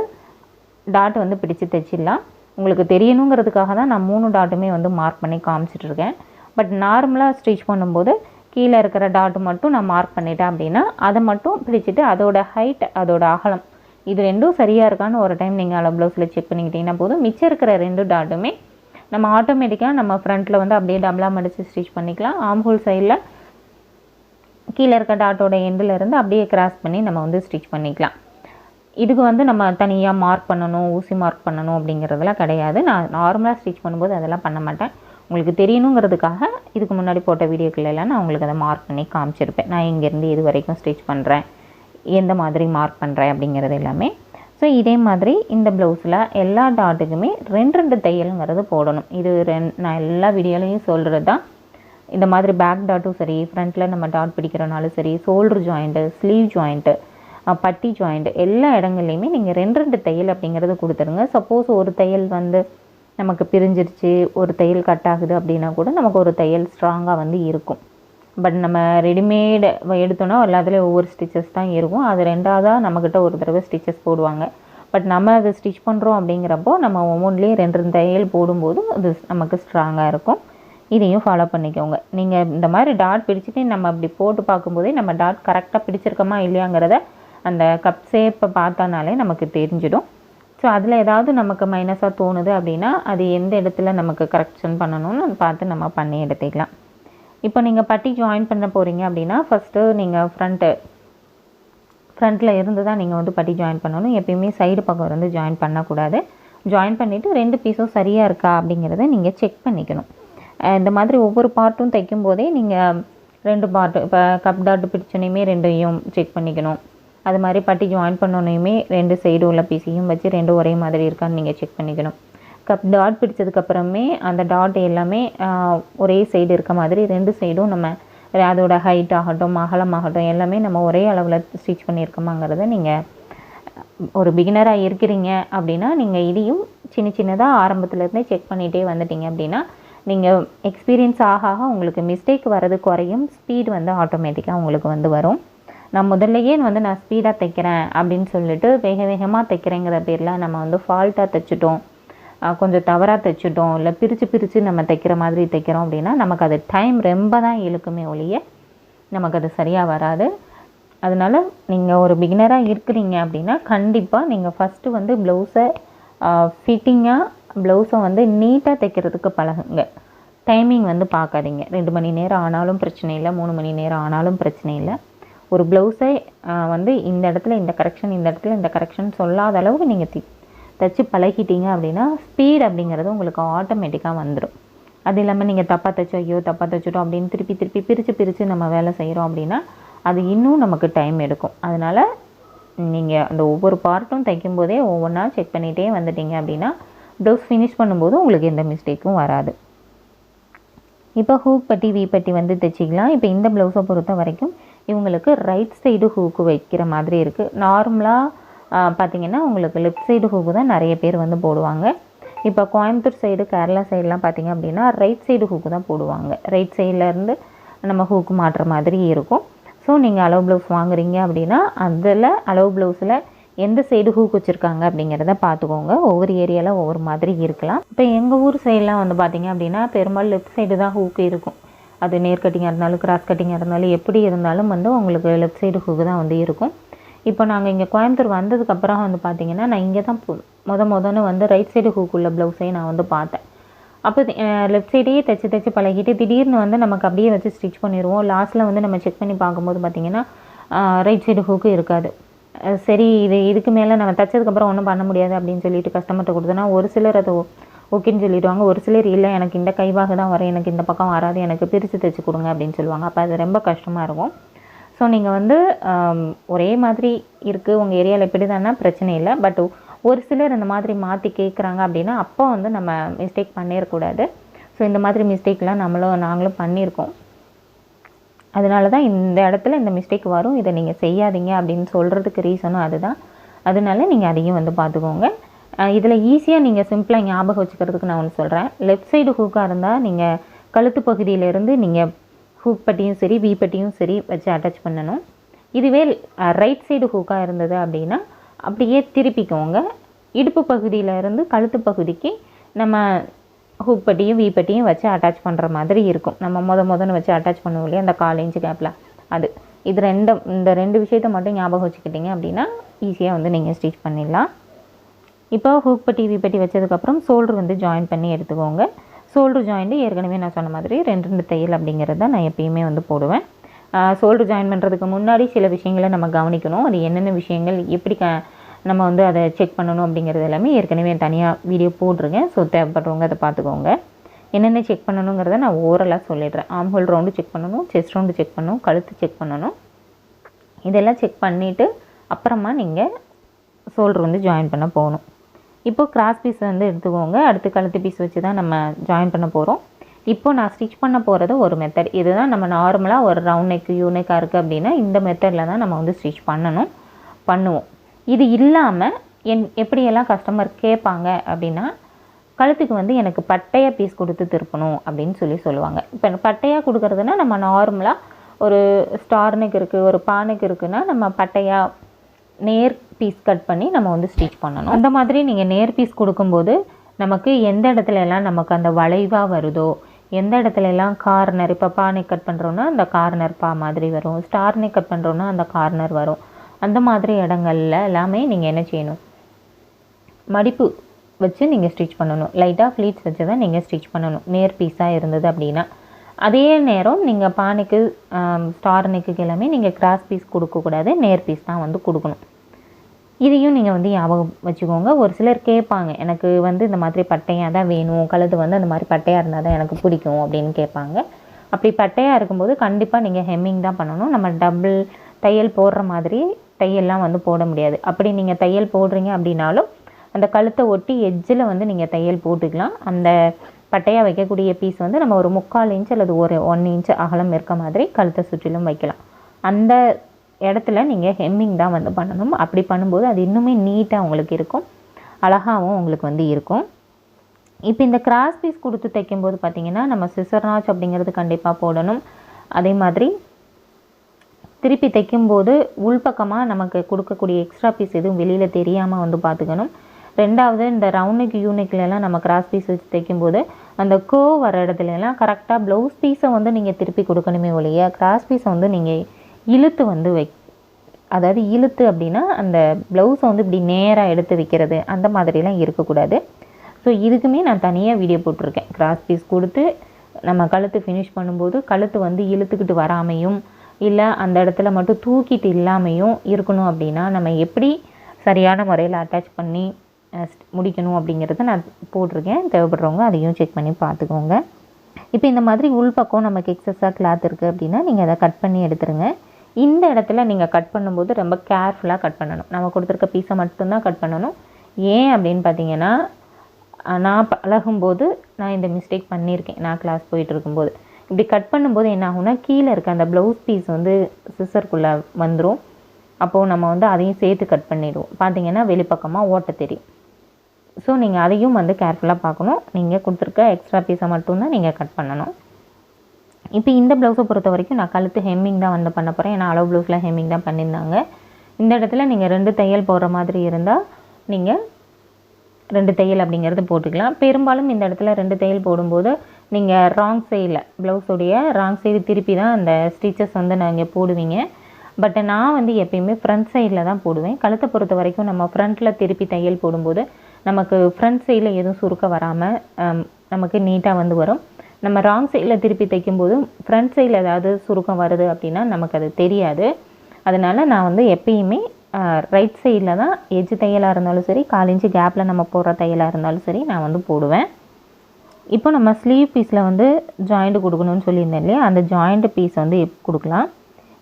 டாட் வந்து பிடிச்சு தைச்சிடலாம். உங்களுக்கு தெரியணுங்கிறதுக்காக தான் நான் மூணு டாட்டுமே வந்து மார்க் பண்ணி காமிச்சிட்ருக்கேன் பட் நார்மலாக ஸ்டிச் பண்ணும்போது கீழே இருக்கிற டாட் மட்டும் நான் மார்க் பண்ணிட்டேன் அப்படின்னா அதை மட்டும் பிடிச்சிட்டு அதோட ஹைட் அதோட அகலம் இது ரெண்டும் சரியாக இருக்கான்னு ஒரு டைம் நீங்கள் அளவு ப்ளவுஸில் செக் பண்ணிக்கிட்டீங்கன்னா போதும். மிச்சம் இருக்கிற ரெண்டு டாட்டுமே நம்ம ஆட்டோமேட்டிக்காக நம்ம ஃப்ரண்ட்டில் வந்து அப்படியே டபுளாக மடித்து ஸ்டிச் பண்ணிக்கலாம். ஆம்ஹோல் சைடில் கீழே இருக்க டாட்டோட எண்டில் இருந்து அப்படியே கிராஸ் பண்ணி நம்ம வந்து ஸ்டிச் பண்ணிக்கலாம். இதுக்கு வந்து நம்ம தனியாக மார்க் பண்ணணும் ஊசி மார்க் பண்ணணும் அப்படிங்கிறதெல்லாம் கிடையாது. நான் நார்மலாக ஸ்டிச் பண்ணும்போது அதெல்லாம் பண்ண மாட்டேன். உங்களுக்கு தெரியணுங்கிறதுக்காக இதுக்கு முன்னாடி போட்ட வீடியோக்கள் எல்லாம் நான் உங்களுக்கு அதை மார்க் பண்ணி காமிச்சிருப்பேன். நான் இங்கேருந்து இது வரைக்கும் ஸ்டிச் பண்ணுறேன் எந்த மாதிரி மார்க் பண்ணுறேன் அப்படிங்கிறது எல்லாமே. ஸோ இதே மாதிரி இந்த ப்ளவுஸில் எல்லா டாட்டுக்குமே ரெண்டு ரெண்டு தையலுங்கிறது போடணும். இது ரெண் நான் எல்லா வீடியோலையும் சொல்கிறது தான் இந்த மாதிரி பேக் டாட்டும் சரி ஃப்ரண்ட்டில் நம்ம டாட் பிடிக்கிறனாலும் சரி ஷோல்டர் ஜாயிண்ட்டு ஸ்லீவ் ஜாயிண்ட்டு பட்டி ஜாயிண்ட் எல்லா இடங்கள்லையுமே நீங்கள் ரெண்டு ரெண்டு தையல் அப்படிங்கிறது கொடுத்துருங்க சப்போஸ் ஒரு தையல் வந்து நமக்கு பிரிஞ்சிருச்சு ஒரு தையல் கட் ஆகுது அப்படின்னா கூட நமக்கு ஒரு தையல் ஸ்ட்ராங்காக வந்து இருக்கும். பட் நம்ம ரெடிமேடு எடுத்தோன்னா எல்லாத்துலேயும் ஒவ்வொரு ஸ்டிச்சஸ் தான் இருக்கும். அது ரெண்டாவதாக நம்மக்கிட்ட ஒரு தடவை ஸ்டிச்சஸ் போடுவாங்க. பட் நம்ம அதை ஸ்டிச் பண்ணுறோம் அப்படிங்கிறப்போ நம்ம ஒவ்வொன்றிலையும் ரெண்டு ரெண்டு தையல் போடும்போது அது நமக்கு ஸ்ட்ராங்காக இருக்கும். இதையும் ஃபாலோ பண்ணிக்கோங்க. நீங்கள் இந்த மாதிரி டாட் பிடிச்சிட்டு நம்ம அப்படி போட்டு பார்க்கும்போதே நம்ம டாட் கரெக்டாக பிடிச்சிருக்கோமா இல்லையாங்கிறத அந்த கப் சேப்பை பார்த்தானாலே நமக்கு தெரிஞ்சிடும். ஸோ அதில் ஏதாவது நமக்கு மைனஸாக தோணுது அப்படின்னா அது எந்த இடத்துல நமக்கு கரெக்ஷன் பண்ணணும்னு பார்த்து நம்ம பண்ணி எடுத்துக்கலாம். இப்போ நீங்கள் பட்டி ஜாயின் பண்ண போகிறீங்க அப்படின்னா ஃபஸ்ட்டு நீங்கள் ஃப்ரண்ட்டு ஃப்ரண்ட்டில் இருந்து தான் நீங்கள் வந்து பட்டி ஜாயின் பண்ணணும். எப்பயுமே சைடு பக்கம் இருந்து ஜாயின் பண்ணக்கூடாது. ஜாயின் பண்ணிவிட்டு ரெண்டு பீஸும் சரியாக இருக்கா அப்படிங்கிறத நீங்கள் செக் பண்ணிக்கணும். இந்த மாதிரி ஒவ்வொரு பார்ட்டும் தைக்கும் போதே நீங்கள் ரெண்டு பார்ட்டு இப்போ கப் டாட் பிடிச்சோனையுமே ரெண்டையும் செக் பண்ணிக்கணும். அது மாதிரி பட்டி ஜாயின் பண்ணோனையுமே ரெண்டு சைடு உள்ள பீஸையும் வச்சு ரெண்டும் ஒரே மாதிரி இருக்கான்னு நீங்கள் செக் பண்ணிக்கணும். கப் டாட் பிடிச்சதுக்கப்புறமே அந்த டாட் எல்லாமே ஒரே சைடு இருக்க மாதிரி ரெண்டு சைடும் நம்ம அதோட ஹைட் ஆகட்டும் அகலம் ஆகட்டும் எல்லாமே நம்ம ஒரே அளவில் ஸ்டிச் பண்ணியிருக்கோமாங்கிறத நீங்கள் ஒரு பிகினராக இருக்கிறீங்க அப்படின்னா நீங்கள் இதையும் சின்ன சின்னதாக ஆரம்பத்துலேருந்தே செக் பண்ணிகிட்டே வந்துட்டீங்க அப்படின்னா நீங்கள் எக்ஸ்பீரியன்ஸ் ஆக ஆக உங்களுக்கு மிஸ்டேக் வர்றது குறையும் ஸ்பீடு வந்து ஆட்டோமேட்டிக்காக உங்களுக்கு வந்து வரும். நான் முதல்லையே வந்து நான் ஸ்பீடாக தைக்கிறேன் அப்படின்னு சொல்லிட்டு வேக வேகமாக தைக்கிறேங்கிற பேரில் நம்ம வந்து ஃபால்ட்டாக தைச்சிட்டோம். கொஞ்சம் தவறாக தைச்சிட்டோம் இல்லை பிரித்து பிரித்து நம்ம தைக்கிற மாதிரி தைக்கிறோம் அப்படின்னா நமக்கு அது டைம் ரொம்ப தான் இழுக்குமே ஒழிய நமக்கு அது சரியாக வராது. அதனால நீங்கள் ஒரு பிகினராக இருக்கிறீங்க அப்படின்னா கண்டிப்பாக நீங்கள் ஃபஸ்ட்டு வந்து ப்ளவுஸை ஃபிட்டிங்காக ப்ளவுஸை வந்து நீட்டாக தைக்கிறதுக்கு பழகுங்க. டைமிங் வந்து பார்க்காதீங்க. ரெண்டு மணி நேரம் ஆனாலும் பிரச்சனை இல்லை மூணு மணி நேரம் ஆனாலும் பிரச்சனை இல்லை. ஒரு ப்ளவுஸை வந்து இந்த இடத்துல இந்த கரெக்ஷன் இந்த இடத்துல இந்த கரெக்ஷன் சொல்லாத அளவுக்கு நீங்கள் தச்சு பழகிட்டீங்க அப்படின்னா ஸ்பீட் அப்படிங்கிறது உங்களுக்கு ஆட்டோமேட்டிக்காக வந்துடும் அது இல்லாமல் நீங்கள் தப்பாக தைச்சோ ஐயோ தப்பாக தைச்சிட்டோம் அப்படின்னு திருப்பி திருப்பி பிரித்து பிரித்து நம்ம வேலை செய்கிறோம் அப்படின்னா அது இன்னும் நமக்கு டைம் எடுக்கும். அதனால் நீங்கள் அந்த ஒவ்வொரு பார்ட்டும் தைக்கும்போதே ஒவ்வொன்றா செக் பண்ணிகிட்டே வந்துட்டீங்க அப்படின்னா ப்ளவுஸ் ஃபினிஷ் பண்ணும்போது உங்களுக்கு எந்த மிஸ்டேக்கும் வராது. இப்போ ஹூக் பட்டி வி பட்டி வந்து தைச்சிக்கலாம். இப்போ இந்த ப்ளவுஸை பொறுத்த வரைக்கும் இவங்களுக்கு ரைட் சைடு ஹூக்கு வைக்கிற மாதிரி இருக்குது நார்மலாக பார்த்திங்கன்னா உங்களுக்கு லெஃப்ட் சைடு ஹூக்கு தான் நிறைய பேர் வந்து போடுவாங்க. இப்போ கோயம்புத்தூர் சைடு கேரளா சைடெலாம் பார்த்தீங்க அப்படின்னா ரைட் சைடு ஹூக்கு தான் போடுவாங்க. ரைட் சைட்லேருந்து நம்ம ஹூக்கு மாட்டுற மாதிரி இருக்கும். ஸோ நீங்கள் அளவு ப்ளவுஸ் வாங்குறீங்க அப்படின்னா அதில் அளவு ப்ளவுஸில் எந்த சைடு ஹூக் வச்சுருக்காங்க அப்படிங்கிறத பார்த்துக்கோங்க ஒவ்வொரு ஏரியாவில் ஒவ்வொரு மாதிரி இருக்கலாம். இப்போ எங்கள் ஊர் சைடெலாம் வந்து பார்த்திங்க அப்படின்னா பெரும்பாலும் லெஃப்ட் சைடு தான் ஹூக்கு இருக்கும். அது நேர் கட்டிங்காக இருந்தாலும் கிராஸ் கட்டிங்காக இருந்தாலும் எப்படி இருந்தாலும் வந்து உங்களுக்கு லெஃப்ட் சைடு ஹூக்கு தான் வந்து இருக்கும். இப்போ நாங்கள் இங்கே கோயம்புத்தூர் வந்ததுக்கப்புறம் வந்து பார்த்திங்கன்னா நான் இங்கே தான் பு- முத முதன்னு வந்து ரைட் சைடு ஹூக்குள்ள ப்ளவுஸையும் நான் வந்து பார்த்தேன். அப்போ லெஃப்ட் சைடே தைச்சி தைச்சி பழகிட்டு திடீர்னு வந்து நமக்கு அப்படியே வச்சு ஸ்டிச் பண்ணிடுவோம் லாஸ்ட்டில் வந்து நம்ம செக் பண்ணி பார்க்கும்போது பார்த்தீங்கன்னா ரைட் சைடு ஹூக்கு இருக்காது. சரி இது இதுக்கு மேலே நம்ம தைச்சதுக்கப்புறம் ஒன்றும் பண்ண முடியாது அப்படின்னு சொல்லிட்டு கஸ்டமர்கிட்ட கொடுத்தோன்னா ஒரு சிலர் அதை ஓகேன்னு சொல்லிடுவாங்க. ஒரு சிலர் இல்லை எனக்கு இந்த கைவாக தான் வரும் எனக்கு இந்த பக்கம் வராது எனக்கு பிரித்து தைச்சி கொடுங்க அப்படின்னு சொல்லுவாங்க. அப்போ அது ரொம்ப கஷ்டமாக இருக்கும். ஸோ நீங்கள் வந்து ஒரே மாதிரி இருக்குது உங்கள் ஏரியாவில் இப்படி தானே பிரச்சனை இல்லை. பட் ஒரு சிலர் இந்த மாதிரி மாற்றி கேட்குறாங்க அப்படின்னா அப்போ வந்து நம்ம மிஸ்டேக் பண்ணிடக்கூடாது ஸோ இந்த மாதிரி மிஸ்டேக்லாம் நம்மளும் நாங்களும் பண்ணியிருக்கோம் அதனால தான் இந்த இடத்துல இந்த மிஸ்டேக் வரும். இதை நீங்கள் செய்யாதீங்க அப்படின்னு சொல்கிறதுக்கு ரீசனும் அதுதான். அதனால நீங்கள் அதையும் வந்து பார்த்துக்கோங்க இதில் ஈஸியாக நீங்கள் சிம்பிளாக ஞாபகம் வச்சுக்கிறதுக்கு நான் ஒன்று சொல்கிறேன் லெஃப்ட் சைடு ஹூக்காக இருந்தால் நீங்கள் கழுத்து பகுதியிலேருந்து நீங்கள் ஹூக் பட்டியும் சரி வி பட்டியும் சரி வச்சு அட்டாச் பண்ணணும். இதுவே ரைட் சைடு ஹூக்காக இருந்தது அப்படின்னா அப்படியே திருப்பிக்கோங்க. இடுப்பு பகுதியிலேருந்து கழுத்து பகுதிக்கு நம்ம ஹூக் பட்டியும் வி பட்டியும் வச்சு அட்டாச் பண்ணுற மாதிரி இருக்கும். நம்ம மொத முதன்னு வச்சு அட்டாச் பண்ணுவோம் இல்லையா அந்த கால் இன்ச்சு கேப்பில் அது. இது ரெண்டும் இந்த ரெண்டு விஷயத்த மட்டும் ஞாபகம் வச்சுக்கிட்டீங்க அப்படின்னா ஈஸியாக வந்து நீங்கள் ஸ்டிச் பண்ணிடலாம். இப்போ ஹூக் பட்டி வி பட்டி வச்சதுக்கப்புறம் ஷோல்டர் வந்து ஜாயின் பண்ணி எடுத்துக்கோங்க. ஷோல்டர் ஜாயிண்ட்டு ஏற்கனவே நான் சொன்ன மாதிரி ரெண்டு ரெண்டு தையல் அப்படிங்கிறத நான் எப்பயுமே வந்து போடுவேன். ஷோல்டர் ஜாயின் பண்ணுறதுக்கு முன்னாடி சில விஷயங்களை நம்ம கவனிக்கணும். அது என்னென்ன விஷயங்கள் எப்படி க நம்ம வந்து அதை செக் பண்ணணும் அப்படிங்கிறது எல்லாமே ஏற்கனவே தனியாக வீடியோ போட்டிருக்கேன். ஸோ தேவைப்படுறவங்க அதை பார்த்துக்கோங்க. என்னென்ன செக் பண்ணணுங்கிறத நான் ஓரலாக சொல்லிடுறேன். ஆம் ஹோல் ரவுண்டு செக் பண்ணணும் செஸ்ட் ரவுண்டு செக் பண்ணணும் கழுத்து செக் பண்ணணும். இதெல்லாம் செக் பண்ணிவிட்டு அப்புறமா நீங்கள் ஷோல்டர் வந்து ஜாயின் பண்ண போகணும். இப்போ கிராஸ் பீஸ் வந்து எடுத்துக்கோங்க. அடுத்து கழுத்து பீஸ் வச்சு தான் நம்ம ஜாயின் பண்ண போகிறோம் இப்போ நான் ஸ்டிச் பண்ண போகிறது ஒரு மெத்தட் இதுதான் நம்ம நார்மலாக ஒரு ரவுண்ட் நெக் யூனிக்காக இருக்குது அப்படின்னா இந்த மெத்தடில் தான் நம்ம வந்து ஸ்டிச் பண்ணணும் பண்ணுவோம். இது இல்லாமல் என் எப்படியெல்லாம் கஸ்டமர் கேட்பாங்க அப்படின்னா கழுத்துக்கு வந்து எனக்கு பட்டையாக பீஸ் கொடுத்து திருப்பணும் அப்படின்னு சொல்லி சொல்லுவாங்க. இப்போ பட்டையாக கொடுக்குறதுனா நம்ம நார்மலாக ஒரு ஸ்டார்னுக்கு இருக்குது ஒரு பானுக்கு இருக்குன்னா நம்ம பட்டையாக நேர் பீஸ் கட் பண்ணி நம்ம வந்து ஸ்டிச் பண்ணணும். அந்த மாதிரி நீங்கள் நேர் பீஸ் கொடுக்கும்போது நமக்கு எந்த இடத்துல எல்லாம் நமக்கு அந்த வளைவாக வருதோ எந்த இடத்துல எல்லாம் கார்னர் இப்போ பானை கட் பண்ணுறோன்னா அந்த கார்னர் பா மாதிரி வரும். ஸ்டார் கட் பண்ணுறோன்னா அந்த கார்னர் வரும். அந்த மாதிரி இடங்கள்ல எல்லாமே நீங்கள் என்ன செய்யணும்? மடிப்பு வச்சு நீங்கள் ஸ்டிச் பண்ணணும். லைட்டாக ஃப்ளீட்ஸ் வச்சு தான் நீங்கள் ஸ்டிச் பண்ணணும். நேர் பீஸாக இருந்தது அப்படின்னா. அதே நேரம் நீங்கள் பானைக்கு ஸ்டார் நெக்குக்கு எல்லாமே நீங்கள் கிராஸ் பீஸ் கொடுக்கக்கூடாது. நேர் பீஸ் தான் வந்து கொடுக்கணும். இதையும் நீங்கள் வந்து ஞாபகம் வச்சுக்கோங்க. ஒரு சிலர் கேட்பாங்க எனக்கு வந்து இந்த மாதிரி பட்டையாக தான் வேணும் கழுத்து வந்து அந்த மாதிரி பட்டையாக இருந்தால் தான் எனக்கு பிடிக்கும் அப்படின்னு கேட்பாங்க. அப்படி பட்டையாக இருக்கும்போது கண்டிப்பாக நீங்கள் ஹெம்மிங் தான் பண்ணணும். நம்ம டபுள் தையல் போடுற மாதிரி தையல்லாம் வந்து போட முடியாது. அப்படி நீங்கள் தையல் போடுறீங்க அப்படின்னாலும் அந்த கழுத்தை ஒட்டி எஜ்ஜில் வந்து நீங்கள் தையல் போட்டுக்கலாம். அந்த பட்டையாக வைக்கக்கூடிய பீஸ் வந்து நம்ம ஒரு முக்கால் இன்ச் அல்லது ஒரு ஒன் இன்ச் அகலம் இருக்க மாதிரி கழுத்தை சுற்றிலும் வைக்கலாம். அந்த இடத்துல நீங்கள் ஹெம்மிங் தான் வந்து பண்ணணும். அப்படி பண்ணும்போது அது இன்னுமே நீட்டாக உங்களுக்கு இருக்கும். அழகாகவும் உங்களுக்கு வந்து இருக்கும். இப்போ இந்த கிராஸ் பீஸ் கொடுத்து தைக்கும்போது பார்த்தீங்கன்னா நம்ம சிசர்நாச் அப்படிங்கிறது கண்டிப்பாக போடணும். அதே மாதிரி திருப்பி தைக்கும்போது உள்பக்கமாக நமக்கு கொடுக்கக்கூடிய எக்ஸ்ட்ரா பீஸ் எதுவும் வெளியில் தெரியாமல் வந்து பார்த்துக்கணும் ரெண்டாவது இந்த ரவுண்டுக்கு யூனிக்லலாம் நம்ம கிராஸ் பீஸ் வச்சு தைக்கும்போது அந்த கோ வர இடத்துல எல்லாம் கரெக்டாக ப்ளவுஸ் பீஸை வந்து நீங்கள் திருப்பி கொடுக்கணுமே ஒழிய கிராஸ் பீஸை வந்து நீங்கள் இழுத்து வந்து வை அதாவது இழுத்து அப்படின்னா அந்த ப்ளவுஸை வந்து இப்படி நேராக எடுத்து வைக்கிறது அந்த மாதிரிலாம் இருக்கக்கூடாது. ஸோ இதுக்குமே நான் தனியாக வீடியோ போட்டிருக்கேன். கிராஸ் பீஸ் கொடுத்து நம்ம கழுத்து ஃபினிஷ் பண்ணும்போது கழுத்து வந்து இழுத்துக்கிட்டு வராமையும் இல்லை அந்த இடத்துல மட்டும் தூக்கிட்டு இல்லாமையும் இருக்கணும் அப்படின்னா நம்ம எப்படி சரியான முறையில் அட்டாச் பண்ணி முடிக்கணும் அப்படிங்கிறத நான் போட்டிருக்கேன். தேவைப்படுறவங்க அதையும் செக் பண்ணி பார்த்துக்கோங்க. இப்போ இந்த மாதிரி உள்பக்கம் நமக்கு எக்ஸஸாக கிளாத் இருக்குது அப்படின்னா நீங்கள் அதை கட் பண்ணி எடுத்துருங்க. இந்த இடத்துல நீங்கள் கட் பண்ணும்போது ரொம்ப கேர்ஃபுல்லாக கட் பண்ணணும். நம்ம கொடுத்துருக்க பீஸை மட்டும்தான் கட் பண்ணணும். ஏன் அப்படின்னு பார்த்தீங்கன்னா நான் பழகும்போது நான் இந்த மிஸ்டேக் பண்ணியிருக்கேன். நான் கிளாஸ் போயிட்டு இருக்கும்போது. இப்படி கட் பண்ணும்போது என்ன ஆகும்னா கீழே இருக்க அந்த ப்ளவுஸ் பீஸ் வந்து சிசருக்குள்ளே வந்துடும் அப்போது நம்ம வந்து அதையும் சேர்த்து கட் பண்ணிடுவோம். பார்த்தீங்கன்னா வெளிப்பக்கமாக ஓட்ட தெரியும். ஸோ நீங்கள் அதையும் வந்து கேர்ஃபுல்லாக பார்க்கணும். நீங்கள் கொடுத்துருக்க எக்ஸ்ட்ரா பீஸை மட்டும்தான் நீங்கள் கட் பண்ணணும். இப்போ இந்த ப்ளவுஸை பொறுத்த வரைக்கும் நான் கழுத்து ஹெம்மிங் தான் வந்து பண்ண போகிறேன் ஏன்னா அளவு ப்ளவுஸில் ஹெம்மிங் தான் பண்ணியிருந்தாங்க. இந்த இடத்துல நீங்கள் ரெண்டு தையல் போடுற மாதிரி இருந்தால் நீங்கள் ரெண்டு தையல் அப்படிங்கிறது போட்டுக்கலாம். பெரும்பாலும் இந்த இடத்துல ரெண்டு தையல் போடும்போது நீங்கள் ராங் சைடில் ப்ளவுஸுடைய ராங் சைடு திருப்பி தான் அந்த ஸ்டிச்சஸ் வந்து நீங்கள் போடுவீங்க. பட் நான் வந்து எப்பயுமே ஃப்ரண்ட் சைடில் தான் போடுவேன். கழுத்தை பொறுத்த வரைக்கும் நம்ம ஃப்ரண்ட்டில் திருப்பி தையல் போடும்போது நமக்கு ஃப்ரண்ட் சைடில் எதுவும் சுருக்க வராமல் நமக்கு நீட்டாக வந்து வரும். நம்ம ராங் சைடில் திருப்பி தைக்கும்போது ஃப்ரண்ட் சைடில் ஏதாவது சுருக்கம் வருது அப்படின்னா நமக்கு அது தெரியாது. அதனால் நான் வந்து எப்பயுமே ரைட் சைடில் தான் எஜ் தையலாக இருந்தாலும் சரி கால் கேப்பில் நம்ம போடுற தையலாக இருந்தாலும் சரி நான் வந்து போடுவேன். இப்போ நம்ம ஸ்லீவ் பீஸில் வந்து ஜாயிண்ட் கொடுக்கணும்னு சொல்லியிருந்தேன் இல்லையா? அந்த ஜாயிண்ட் பீஸ் வந்து கொடுக்கலாம்.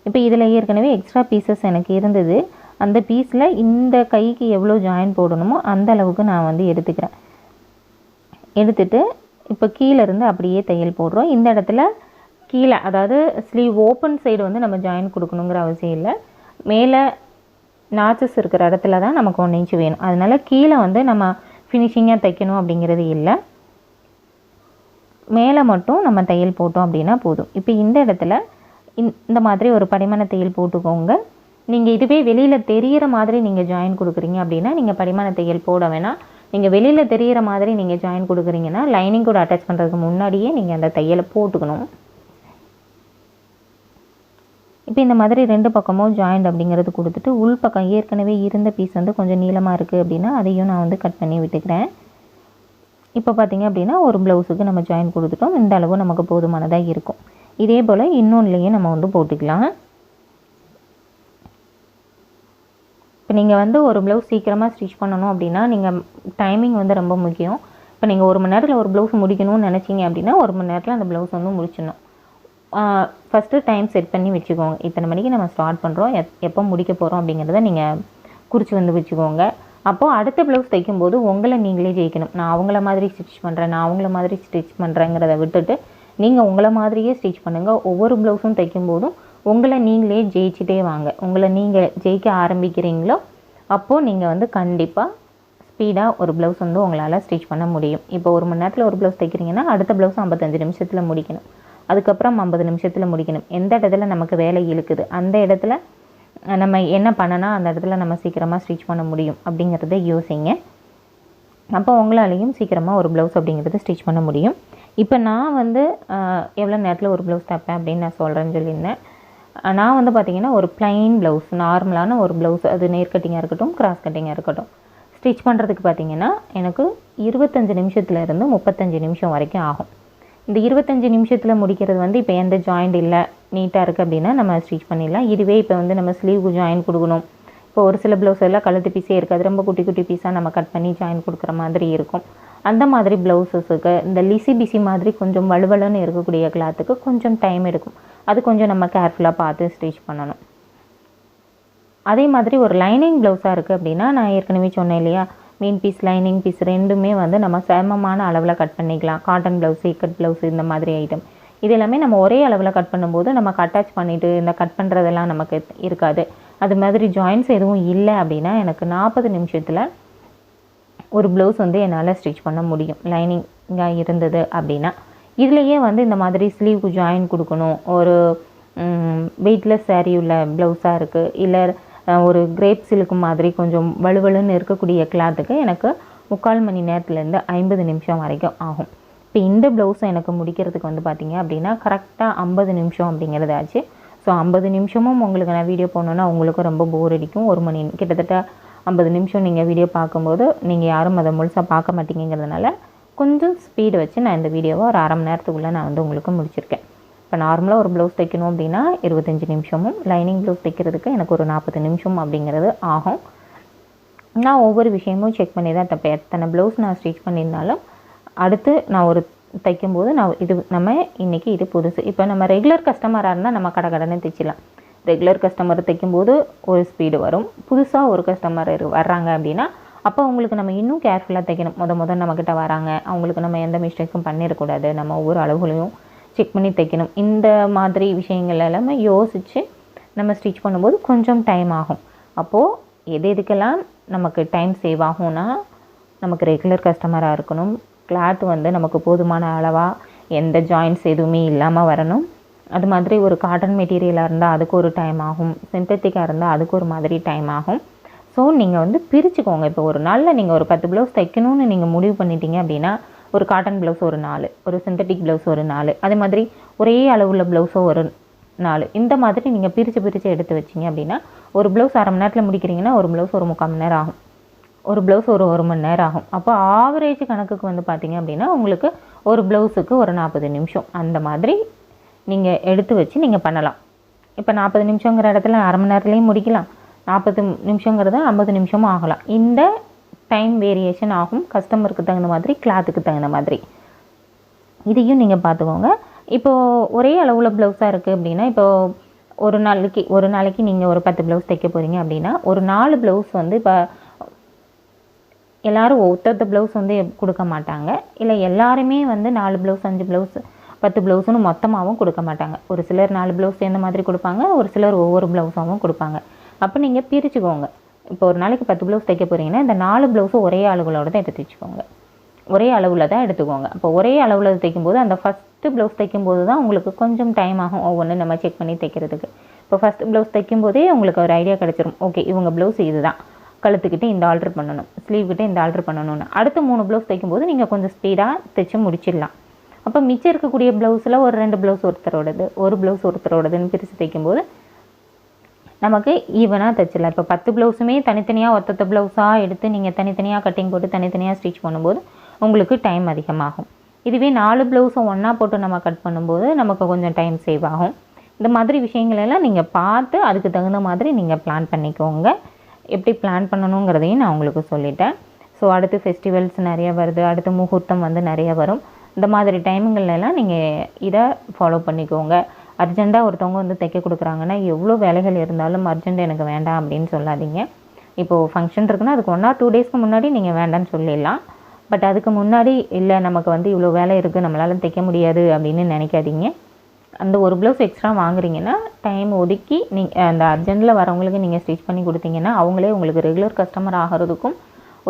இப்போ இதில் ஏற்கனவே எக்ஸ்ட்ரா பீசஸ் எனக்கு இருந்தது. அந்த பீஸில் இந்த கைக்கு எவ்வளோ ஜாயின் போடணுமோ அந்த அளவுக்கு நான் வந்து எடுத்துக்கிறேன். எடுத்துகிட்டு இப்போ கீழேருந்து அப்படியே தையல் போடுறோம். இந்த இடத்துல கீழே அதாவது ஸ்லீவ் ஓப்பன் சைடு வந்து நம்ம ஜாயின் கொடுக்கணுங்கிற அவசியம் இல்லை. மேலே நாச்சஸ் இருக்கிற இடத்துல தான் நமக்கு ஒன் இன்ச்சு வேணும். அதனால கீழே வந்து நம்ம ஃபினிஷிங்காக தைக்கணும் அப்படிங்கிறது இல்லை. மேலே மட்டும் நம்ம தையல் போட்டோம் அப்படின்னா போதும். இப்போ இந்த இடத்துல இந்த- மாதிரி ஒரு படிமான தையல் போட்டுக்கோங்க. நீங்கள் இதுவே வெளியில் தெரியிற மாதிரி நீங்கள் ஜாயின் கொடுக்குறீங்க அப்படின்னா நீங்கள் படிமான தையல் போட வேணாம். நீங்கள் வெளியில் தெரிகிற மாதிரி நீங்கள் ஜாயின் கொடுக்குறீங்கன்னா லைனிங் கூட அட்டாச் பண்ணுறதுக்கு முன்னாடியே நீங்கள் அந்த தையலை போட்டுக்கணும். இப்போ இந்த மாதிரி ரெண்டு பக்கமும் ஜாயிண்ட் அப்படிங்கிறது கொடுத்துட்டு உள் பக்கம் ஏற்கனவே இருந்த பீஸ் வந்து கொஞ்சம் நீளமாக இருக்குது அப்படின்னா அதையும் நான் வந்து கட் பண்ணி விட்டுக்கிறேன். இப்போ பார்த்தீங்க அப்படின்னா ஒரு ப்ளவுஸுக்கு நம்ம ஜாயின் கொடுத்துட்டோம். இந்த அளவு நமக்கு போதுமானதாக இருக்கும். இதே போல் இன்னொன்றுலேயும் நம்ம வந்து போட்டுக்கலாம். இப்போ நீங்கள் வந்து ஒரு ப்ளவுஸ் சீக்கிரமாக ஸ்டிச் பண்ணணும் அப்படின்னா நீங்கள் டைமிங் வந்து ரொம்ப முக்கியம். இப்போ நீங்கள் ஒரு மணி நேரத்தில் ஒரு ப்ளவுஸ் முடிக்கணும்னு நினச்சிங்க அப்படின்னா ஒரு மணி நேரத்தில் அந்த ப்ளவுஸ் வந்து முடிச்சிடணும். ஃபஸ்ட்டு டைம் செட் பண்ணி வச்சுக்கோங்க. இத்தனை மணிக்கு நம்ம ஸ்டார்ட் பண்ணுறோம் எப் எப்போ முடிக்க போகிறோம் அப்படிங்கிறத நீங்கள் குறித்து வந்து வச்சுக்கோங்க. அப்போது அடுத்த ப்ளவுஸ் தைக்கும்போது உங்களை நீங்களே ஜெயிக்கணும். நான் அவங்கள மாதிரி ஸ்டிச் பண்ணுறேன் நான் அவங்கள மாதிரி ஸ்டிச் பண்ணுறேங்கிறத விட்டுட்டு நீங்கள் உங்களை மாதிரியே ஸ்டிச் பண்ணுங்கள் ஒவ்வொரு ப்ளவுஸும் தைக்கும்போதும் உங்களை நீங்களே ஜெயிச்சிட்டே வாங்க. உங்களை நீங்கள் ஜெயிக்க ஆரம்பிக்கிறீங்களோ அப்போது நீங்கள் வந்து கண்டிப்பாக ஸ்பீடாக ஒரு ப்ளவுஸ் வந்து உங்களால் ஸ்டிச் பண்ண முடியும். இப்போ ஒரு மணி நேரத்தில் ஒரு ப்ளவுஸ் தைக்கிறீங்கன்னா அடுத்த ப்ளவுஸ் ஐம்பத்தஞ்சு நிமிஷத்தில் முடிக்கணும். அதுக்கப்புறம் ஐம்பது நிமிஷத்தில் முடிக்கணும். எந்த இடத்துல நமக்கு வேலை இழுக்குது அந்த இடத்துல நம்ம என்ன பண்ணனா அந்த இடத்துல நம்ம சீக்கிரமாக ஸ்டிச் பண்ண முடியும் அப்படிங்கிறத யோசிங்க. அப்போ உங்களாலையும் சீக்கிரமாக ஒரு ப்ளவுஸ் அப்படிங்கிறது ஸ்டிச் பண்ண முடியும். இப்போ நான் வந்து எவ்வளோ நேரத்தில் ஒரு ப்ளவுஸ் தைப்பேன் அப்படின்னு நான் சொல்கிறேன்னு சொல்லியிருந்தேன். நான் வந்து பார்த்திங்கன்னா ஒரு ப்ளைன் ப்ளவுஸ் நார்மலான ஒரு ப்ளவுஸ் அது நேர் கட்டிங்காக இருக்கட்டும் கிராஸ் கட்டிங்காக இருக்கட்டும். ஸ்டிச் பண்ணுறதுக்கு பார்த்திங்கன்னா எனக்கு இருபத்தஞ்சு நிமிஷத்துல இருந்து முப்பத்தஞ்சு நிமிஷம் வரைக்கும் ஆகும். இந்த இருபத்தஞ்சு நிமிஷத்தில் முடிக்கிறது வந்து இப்போ எந்த ஜாயிண்ட் இல்லை நீட்டாக இருக்குது அப்படின்னா நம்ம ஸ்டிச் பண்ணிடலாம். இதுவே இப்போ வந்து நம்ம ஸ்லீவ் ஜாயின் கொடுக்கணும். இப்போ ஒரு சில ப்ளவுஸ் எல்லாம் கழுத்து பீஸே இருக்காது. ரொம்ப குட்டி குட்டி பீஸாக நம்ம கட் பண்ணி ஜாயின் கொடுக்குற மாதிரி இருக்கும். அந்த மாதிரி ப்ளவுஸஸுக்கு இந்த லிசி பிசி மாதிரி கொஞ்சம் வலுவலுன்னு இருக்கக்கூடிய கிளாத்துக்கு கொஞ்சம் டைம் எடுக்கும். அது கொஞ்சம் நம்ம கேர்ஃபுல்லாக பார்த்து ஸ்டிச் பண்ணணும். அதே மாதிரி ஒரு லைனிங் ப்ளவுஸாக இருக்குது அப்படின்னா நான் ஏற்கனவே சொன்னேன் இல்லையா? மீன் பீஸ் லைனிங் பீஸ் ரெண்டுமே வந்து நம்ம சமமான அளவில் கட் பண்ணிக்கலாம். காட்டன் ப்ளவுஸ் இக்கட் ப்ளவுஸ் இந்த மாதிரி ஐட்டம் இது எல்லாமே நம்ம ஒரே அளவில் கட் பண்ணும்போது நமக்கு அட்டாச் பண்ணிவிட்டு இந்த கட் பண்ணுறதெல்லாம் நமக்கு இருக்காது. அது மாதிரி ஜாயின்ஸ் எதுவும் இல்லை அப்படின்னா எனக்கு நாற்பது நிமிஷத்தில் ஒரு ப்ளவுஸ் வந்து என்னால் ஸ்டிச் பண்ண முடியும். லைனிங்காக இருந்தது அப்படின்னா. இதுலேயே வந்து இந்த மாதிரி ஸ்லீவ்க்கு ஜாயின் கொடுக்கணும். ஒரு வெயிட்லெஸ் saree உள்ள ப்ளவுஸாக இருக்குது இல்லை ஒரு கிரேப் சிலுக்கு மாதிரி கொஞ்சம் வலுவலுன்னு இருக்கக்கூடிய கிளாத்துக்கு எனக்கு முக்கால் மணி நேரத்துலேருந்து ஐம்பது நிமிஷம் வரைக்கும் ஆகும். இப்போ இந்த ப்ளவுஸை எனக்கு முடிக்கிறதுக்கு வந்து பார்த்தீங்க அப்படின்னா கரெக்டாக ஐம்பது நிமிஷம் அப்படிங்கிறது ஆச்சு. ஸோ ஐம்பது நிமிஷமும் உங்களுக்கு நான் வீடியோ போடணுன்னா உங்களுக்கும் ரொம்ப போர் அடிக்கும். ஒரு மணி கிட்டத்தட்ட ஐம்பது நிமிஷம் நீங்கள் வீடியோ பார்க்கும்போது நீங்கள் யாரும் அதை முழுசாக பார்க்க மாட்டீங்கிறதுனால கொஞ்சம் ஸ்பீடு வச்சு நான் இந்த வீடியோவை ஒரு அரை மணி நேரத்துக்குள்ளே நான் வந்து உங்களுக்கு முடிச்சிருக்கேன். இப்போ நார்மலாக ஒரு ப்ளவுஸ் தைக்கணும் அப்படின்னா இருபத்தஞ்சி நிமிஷமும் லைனிங் ப்ளவுஸ் தைக்கிறதுக்கு எனக்கு ஒரு நாற்பது நிமிஷம் அப்படிங்கிறது ஆகும். நான் ஒவ்வொரு விஷயமும் செக் பண்ணி தான் தப்பேன். எத்தனை ப்ளவுஸ் நான் ஸ்டிச் பண்ணியிருந்தாலும் அடுத்து நான் ஒரு தைக்கும்போது நான் இது நம்ம இன்றைக்கி இது புதுசு. இப்போ நம்ம ரெகுலர் கஸ்டமராக இருந்தால் நம்ம கடை கடனை தைச்சிடலாம். ரெகுலர் கஸ்டமர் தைக்கும்போது ஒரு ஸ்பீடு வரும். புதுசாக ஒரு கஸ்டமர் வர்றாங்க அப்படின்னா அப்போ அவங்களுக்கு நம்ம இன்னும் கேர்ஃபுல்லாக தைக்கணும். முத முத நம்மக்கிட்ட வராங்க. அவங்களுக்கு நம்ம எந்த மிஸ்டேக்கும் பண்ணிடக்கூடாது. நம்ம ஒவ்வொரு அளவுகளையும் செக் பண்ணி தைக்கணும். இந்த மாதிரி விஷயங்கள் எல்லாமே யோசித்து நம்ம ஸ்டிச் பண்ணும்போது கொஞ்சம் டைம் ஆகும். அப்போது எது எதுக்கெல்லாம் நமக்கு டைம் சேவ் ஆகும்னா நமக்கு ரெகுலர் கஸ்டமராக இருக்கணும். கிளாத் வந்து நமக்கு போதுமான அளவாக எந்த ஜாயின்ஸ் எதுவுமே இல்லாமல் வரணும். அது மாதிரி ஒரு காட்டன் மெட்டீரியலாக இருந்தால் அதுக்கு ஒரு டைம் ஆகும். சிந்தட்டிக்காக இருந்தால் அதுக்கு ஒரு மாதிரி டைம் ஆகும். ஸோ நீங்கள் வந்து பிரிச்சுக்கோங்க. இப்போ ஒரு நாளில் நீங்கள் ஒரு பத்து ப்ளவுஸ் தைக்கணும்னு நீங்கள் முடிவு பண்ணிட்டீங்க அப்படின்னா ஒரு காட்டன் ப்ளவுஸ் ஒரு நாலு ஒரு சிந்தட்டிக் ப்ளவுஸ் ஒரு நாலு அதே மாதிரி ஒரே அளவுள்ள ப்ளவுஸோ ஒரு நாலு. இந்த மாதிரி நீங்கள் பிரித்து பிரித்து எடுத்து வச்சிங்க அப்படின்னா ஒரு ப்ளவுஸ் அரை மணி நேரத்தில் முடிக்கிறீங்கன்னா ஒரு ப்ளவுஸ் ஒரு முக்கால் மணி நேரம் ஆகும். ஒரு ப்ளவுஸ் ஒரு ஒரு மணி நேரம் ஆகும். அப்போ ஆவரேஜ் கணக்குக்கு வந்து பார்த்தீங்க அப்படின்னா உங்களுக்கு ஒரு ப்ளவுஸுக்கு ஒரு நாற்பது நிமிஷம். அந்த மாதிரி நீங்கள் எடுத்து வச்சு நீங்கள் பண்ணலாம். இப்போ நாற்பது நிமிஷங்கிற இடத்துல அரை மணி நேரத்துலேயும் முடிக்கலாம். நாற்பது நிமிஷங்கிறது ஐம்பது நிமிஷமும் ஆகலாம். இந்த டைம் வேரியேஷன் ஆகும். கஸ்டமருக்கு தகுந்த மாதிரி கிளாத்துக்கு தகுந்த மாதிரி. இதையும் நீங்கள் பார்த்துக்கோங்க. இப்போது ஒரே அளவில் ப்ளவுஸாக இருக்குது அப்படின்னா இப்போது ஒரு நாளைக்கு ஒரு நாளைக்கு நீங்கள் ஒரு பத்து ப்ளவுஸ் தைக்க போகிறீங்க அப்படின்னா ஒரு நாலு ப்ளவுஸ் வந்து இப்போ எல்லாரும் ஒருத்தொத்த ப்ளவுஸ் வந்து கொடுக்க மாட்டாங்க. இல்லை எல்லாருமே வந்து நாலு ப்ளவுஸ் அஞ்சு ப்ளவுஸ் பத்து ப்ளவுஸும் மொத்தமாகவும் கொடுக்க மாட்டாங்க. ஒரு சிலர் நாலு ப்ளவுஸ் சேர்ந்த மாதிரி கொடுப்பாங்க ஒரு சிலர் ஒவ்வொரு ப்ளவுஸாகவும் கொடுப்பாங்க. அப்போ நீங்கள் பிரிச்சுக்கோங்க. இப்போ ஒரு நாளைக்கு பத்து ப்ளவுஸ் தைக்க போகிறீங்கன்னா இந்த நாலு ப்ளவுஸும் ஒரே அளவுகளோட தான் எடுத்து வச்சுக்கோங்க. ஒரே அளவில் தான் எடுத்துக்கோங்க. அப்போ ஒரே அளவில் தைக்கும்போது அந்த ஃபஸ்ட்டு ப்ளவுஸ் தைக்கும்போது தான் உங்களுக்கு கொஞ்சம் டைம் ஆகும் ஒவ்வொன்று நம்ம செக் பண்ணி தைக்கிறதுக்கு. இப்போ ஃபஸ்ட்டு ப்ளவுஸ் தைக்கும்போதே உங்களுக்கு ஒரு ஐடியா கிடச்சிரும். ஓகே இவங்க ப்ளவுஸ் இது தான் கழுத்துக்கிட்டே இந்த ஆல்ட்ரு பண்ணணும். ஸ்லீவ்கிட்ட இந்த ஆல்ட்ரு பண்ணணும்னு. அடுத்த மூணு ப்ளவுஸ் தைக்கும்போது நீங்கள் கொஞ்சம் ஸ்பீடாக தைச்சு முடிச்சிடலாம். அப்போ மிச்சம் இருக்கக்கூடிய ப்ளவுஸில் ஒரு ரெண்டு ப்ளவுஸ் ஒருத்தரோடது ஒரு ப்ளவுஸ் ஒருத்தரோடதுன்னு பிரித்து தைக்கும்போது நமக்கு ஈவனாக தைச்சிடலாம். இப்போ பத்து ப்ளவுஸுமே தனித்தனியாக ஒத்தொத்த ப்ளவுஸாக எடுத்து நீங்கள் தனித்தனியாக கட்டிங் போட்டு தனித்தனியாக ஸ்டிச் பண்ணும்போது உங்களுக்கு டைம் அதிகமாகும். இதுவே நாலு ப்ளவுஸும் ஒன்றா போட்டு நம்ம கட் பண்ணும்போது நமக்கு கொஞ்சம் டைம் சேவ் ஆகும். இந்த மாதிரி விஷயங்களெல்லாம் நீங்கள் பார்த்து அதுக்கு தகுந்த மாதிரி நீங்கள் பிளான் பண்ணிக்கோங்க. எப்படி பிளான் பண்ணணுங்கிறதையும் நான் உங்களுக்கு சொல்லிட்டேன். ஸோ அடுத்து ஃபெஸ்டிவல்ஸ் நிறைய வருது அடுத்து முகூர்த்தம் வந்து நிறைய வரும். இந்த மாதிரி டைமுங்கள்ல நீங்கள் இதை ஃபாலோ பண்ணிக்கோங்க. அர்ஜெண்ட்டாக ஒருத்தவங்க வந்து தைக்க கொடுக்குறாங்கன்னா எவ்வளோ வேலைகள் இருந்தாலும் அர்ஜெண்ட் எனக்கு வேண்டாம் அப்படின்னு சொல்லாதீங்க. இப்போது ஃபங்க்ஷன் இருக்குன்னா அதுக்கு ஒன் ஆர் டூ டேஸ்க்கு முன்னாடி நீங்கள் வேண்டாம்னு சொல்லிடலாம். பட் அதுக்கு முன்னாடி இல்லை நமக்கு வந்து இவ்வளோ வேலை இருக்குது நம்மளால தைக்க முடியாது அப்படின்னு நினைக்காதீங்க. அந்த ஒரு ப்ளவுஸ் எக்ஸ்ட்ரா வாங்குறீங்கன்னா டைம் ஒதுக்கி நீங்கள் அந்த அர்ஜென்ட்டில் வரவங்களுக்கு நீங்கள் ஸ்டிச் பண்ணி கொடுத்தீங்கன்னா அவங்களே உங்களுக்கு ரெகுலர் கஸ்டமர் ஆகிறதுக்கும்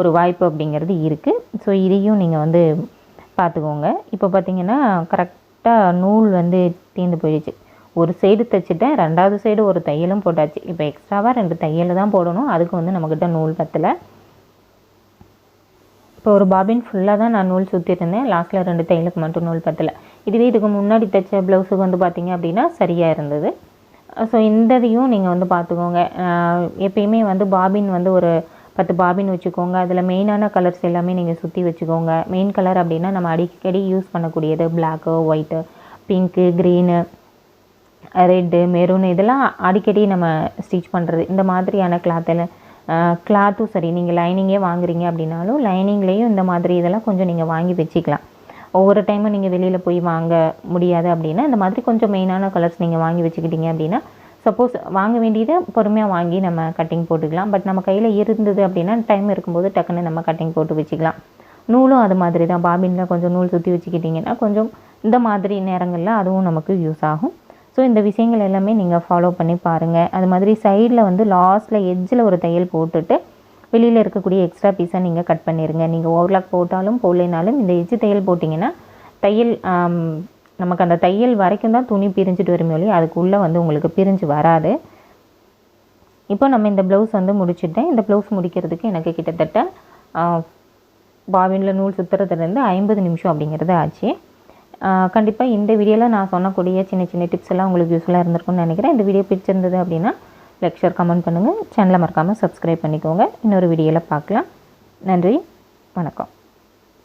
ஒரு வாய்ப்பு அப்படிங்கிறது இருக்குது ஸோ இதையும் நீங்கள் வந்து பார்த்துக்கோங்க. இப்போ பார்த்தீங்கன்னா கரெக்டாக நூல் வந்து தீர்ந்து போயிடுச்சு. ஒரு சைடு தைச்சிட்டேன் ரெண்டாவது சைடு ஒரு தையலும் போட்டாச்சு. இப்போ எக்ஸ்ட்ராவாக ரெண்டு தையல் தான் போடணும். அதுக்கு வந்து நம்மக்கிட்ட நூல் பற்றலை இப்போ ஒரு பாபின் ஃபுல்லாக தான் நான் நூல் சுற்றிருந்தேன் லாஸ்ட்டில் ரெண்டு தையலுக்கு மட்டும் நூல் பத்தலை. இதுவே இதுக்கு முன்னாடி தைச்ச ப்ளவுஸுக்கு வந்து பார்த்தீங்க அப்படின்னா சரியாக இருந்தது. ஸோ இந்த இதையும் நீங்கள் வந்து பார்த்துக்கோங்க. எப்பயுமே வந்து பாபின் வந்து ஒரு பத்து பாபின் வச்சுக்கோங்க. அதில் மெயினான கலர்ஸ் எல்லாமே நீங்கள் சுற்றி வச்சுக்கோங்க. மெயின் கலர் அப்படின்னா நம்ம அடிக்கடி யூஸ் பண்ணக்கூடியது black white pink green red maroon இதெல்லாம் அடிக்கடி நம்ம ஸ்டிச் பண்ணுறது இந்த மாதிரியான கிளாத்தில் கிளாத்தும் சரி நீங்கள் லைனிங்கே வாங்குறீங்க அப்படின்னாலும் லைனிங்லேயும் இந்த மாதிரி இதெல்லாம் கொஞ்சம் நீங்கள் வாங்கி வச்சுக்கலாம். ஒவ்வொரு டைமும் நீங்கள் வெளியில் போய் வாங்க முடியாது அப்படின்னா இந்த மாதிரி கொஞ்சம் மெயினான கலர்ஸ் நீங்கள் வாங்கி வச்சுக்கிட்டீங்க அப்படின்னா சப்போஸ் வாங்க வேண்டியதை பொறுமையாக வாங்கி நம்ம கட்டிங் போட்டுக்கலாம். பட் நம்ம கையில் இருந்தது அப்படின்னா டைம் இருக்கும்போது டக்குன்னு நம்ம கட்டிங் போட்டு வச்சுக்கலாம். நூலும் அது மாதிரி தான். பாபினில் கொஞ்சம் நூல் சுற்றி வச்சுக்கிட்டிங்கன்னா கொஞ்சம் இந்த மாதிரி நேரங்களில் அதுவும் நமக்கு யூஸ் ஆகும். ஸோ இந்த விஷயங்கள் எல்லாமே நீங்கள் ஃபாலோ பண்ணி பாருங்கள் அது மாதிரி சைடில் வந்து லாஸ்ட்டில் எட்ஜில் ஒரு தையல் போட்டுட்டு வெளியில் இருக்கக்கூடிய எக்ஸ்ட்ரா பீஸை நீங்கள் கட் பண்ணிடுங்க நீங்கள் ஓவர்லாக் போட்டாலும் போடலைனாலும் இந்த எஜ்ஜு தையல் போட்டிங்கன்னா தையல் நமக்கு அந்த தையல் வரைக்கும் தான் துணி பிரிஞ்சுட்டு வருமே ஒழி அதுக்குள்ளே வந்து உங்களுக்கு பிரிஞ்சு வராது. இப்போ நம்ம இந்த ப்ளவுஸ் வந்து முடிச்சிட்டேன். இந்த ப்ளவுஸ் முடிக்கிறதுக்கு எனக்கு கிட்டத்தட்ட பாவினில் நூல் சுற்றுறதுலேருந்து ஐம்பது நிமிஷம் அப்படிங்கிறது ஆச்சு. கண்டிப்பாக இந்த வீடியோவில் நான் சொன்னக்கூடிய சின்ன சின்ன டிப்ஸ் எல்லாம் உங்களுக்கு யூஸ்ஃபுல்லாக இருந்திருக்கும்னு நினைக்கிறேன். இந்த வீடியோ பிடிச்சிருந்தது அப்படின்னா லெக்சர் கமெண்ட் பண்ணுங்கள் சேனலை மறக்காமல் சப்ஸ்கிரைப் பண்ணிக்கோங்க. இன்னொரு வீடியோவில் பார்க்கலாம். நன்றி. வணக்கம்.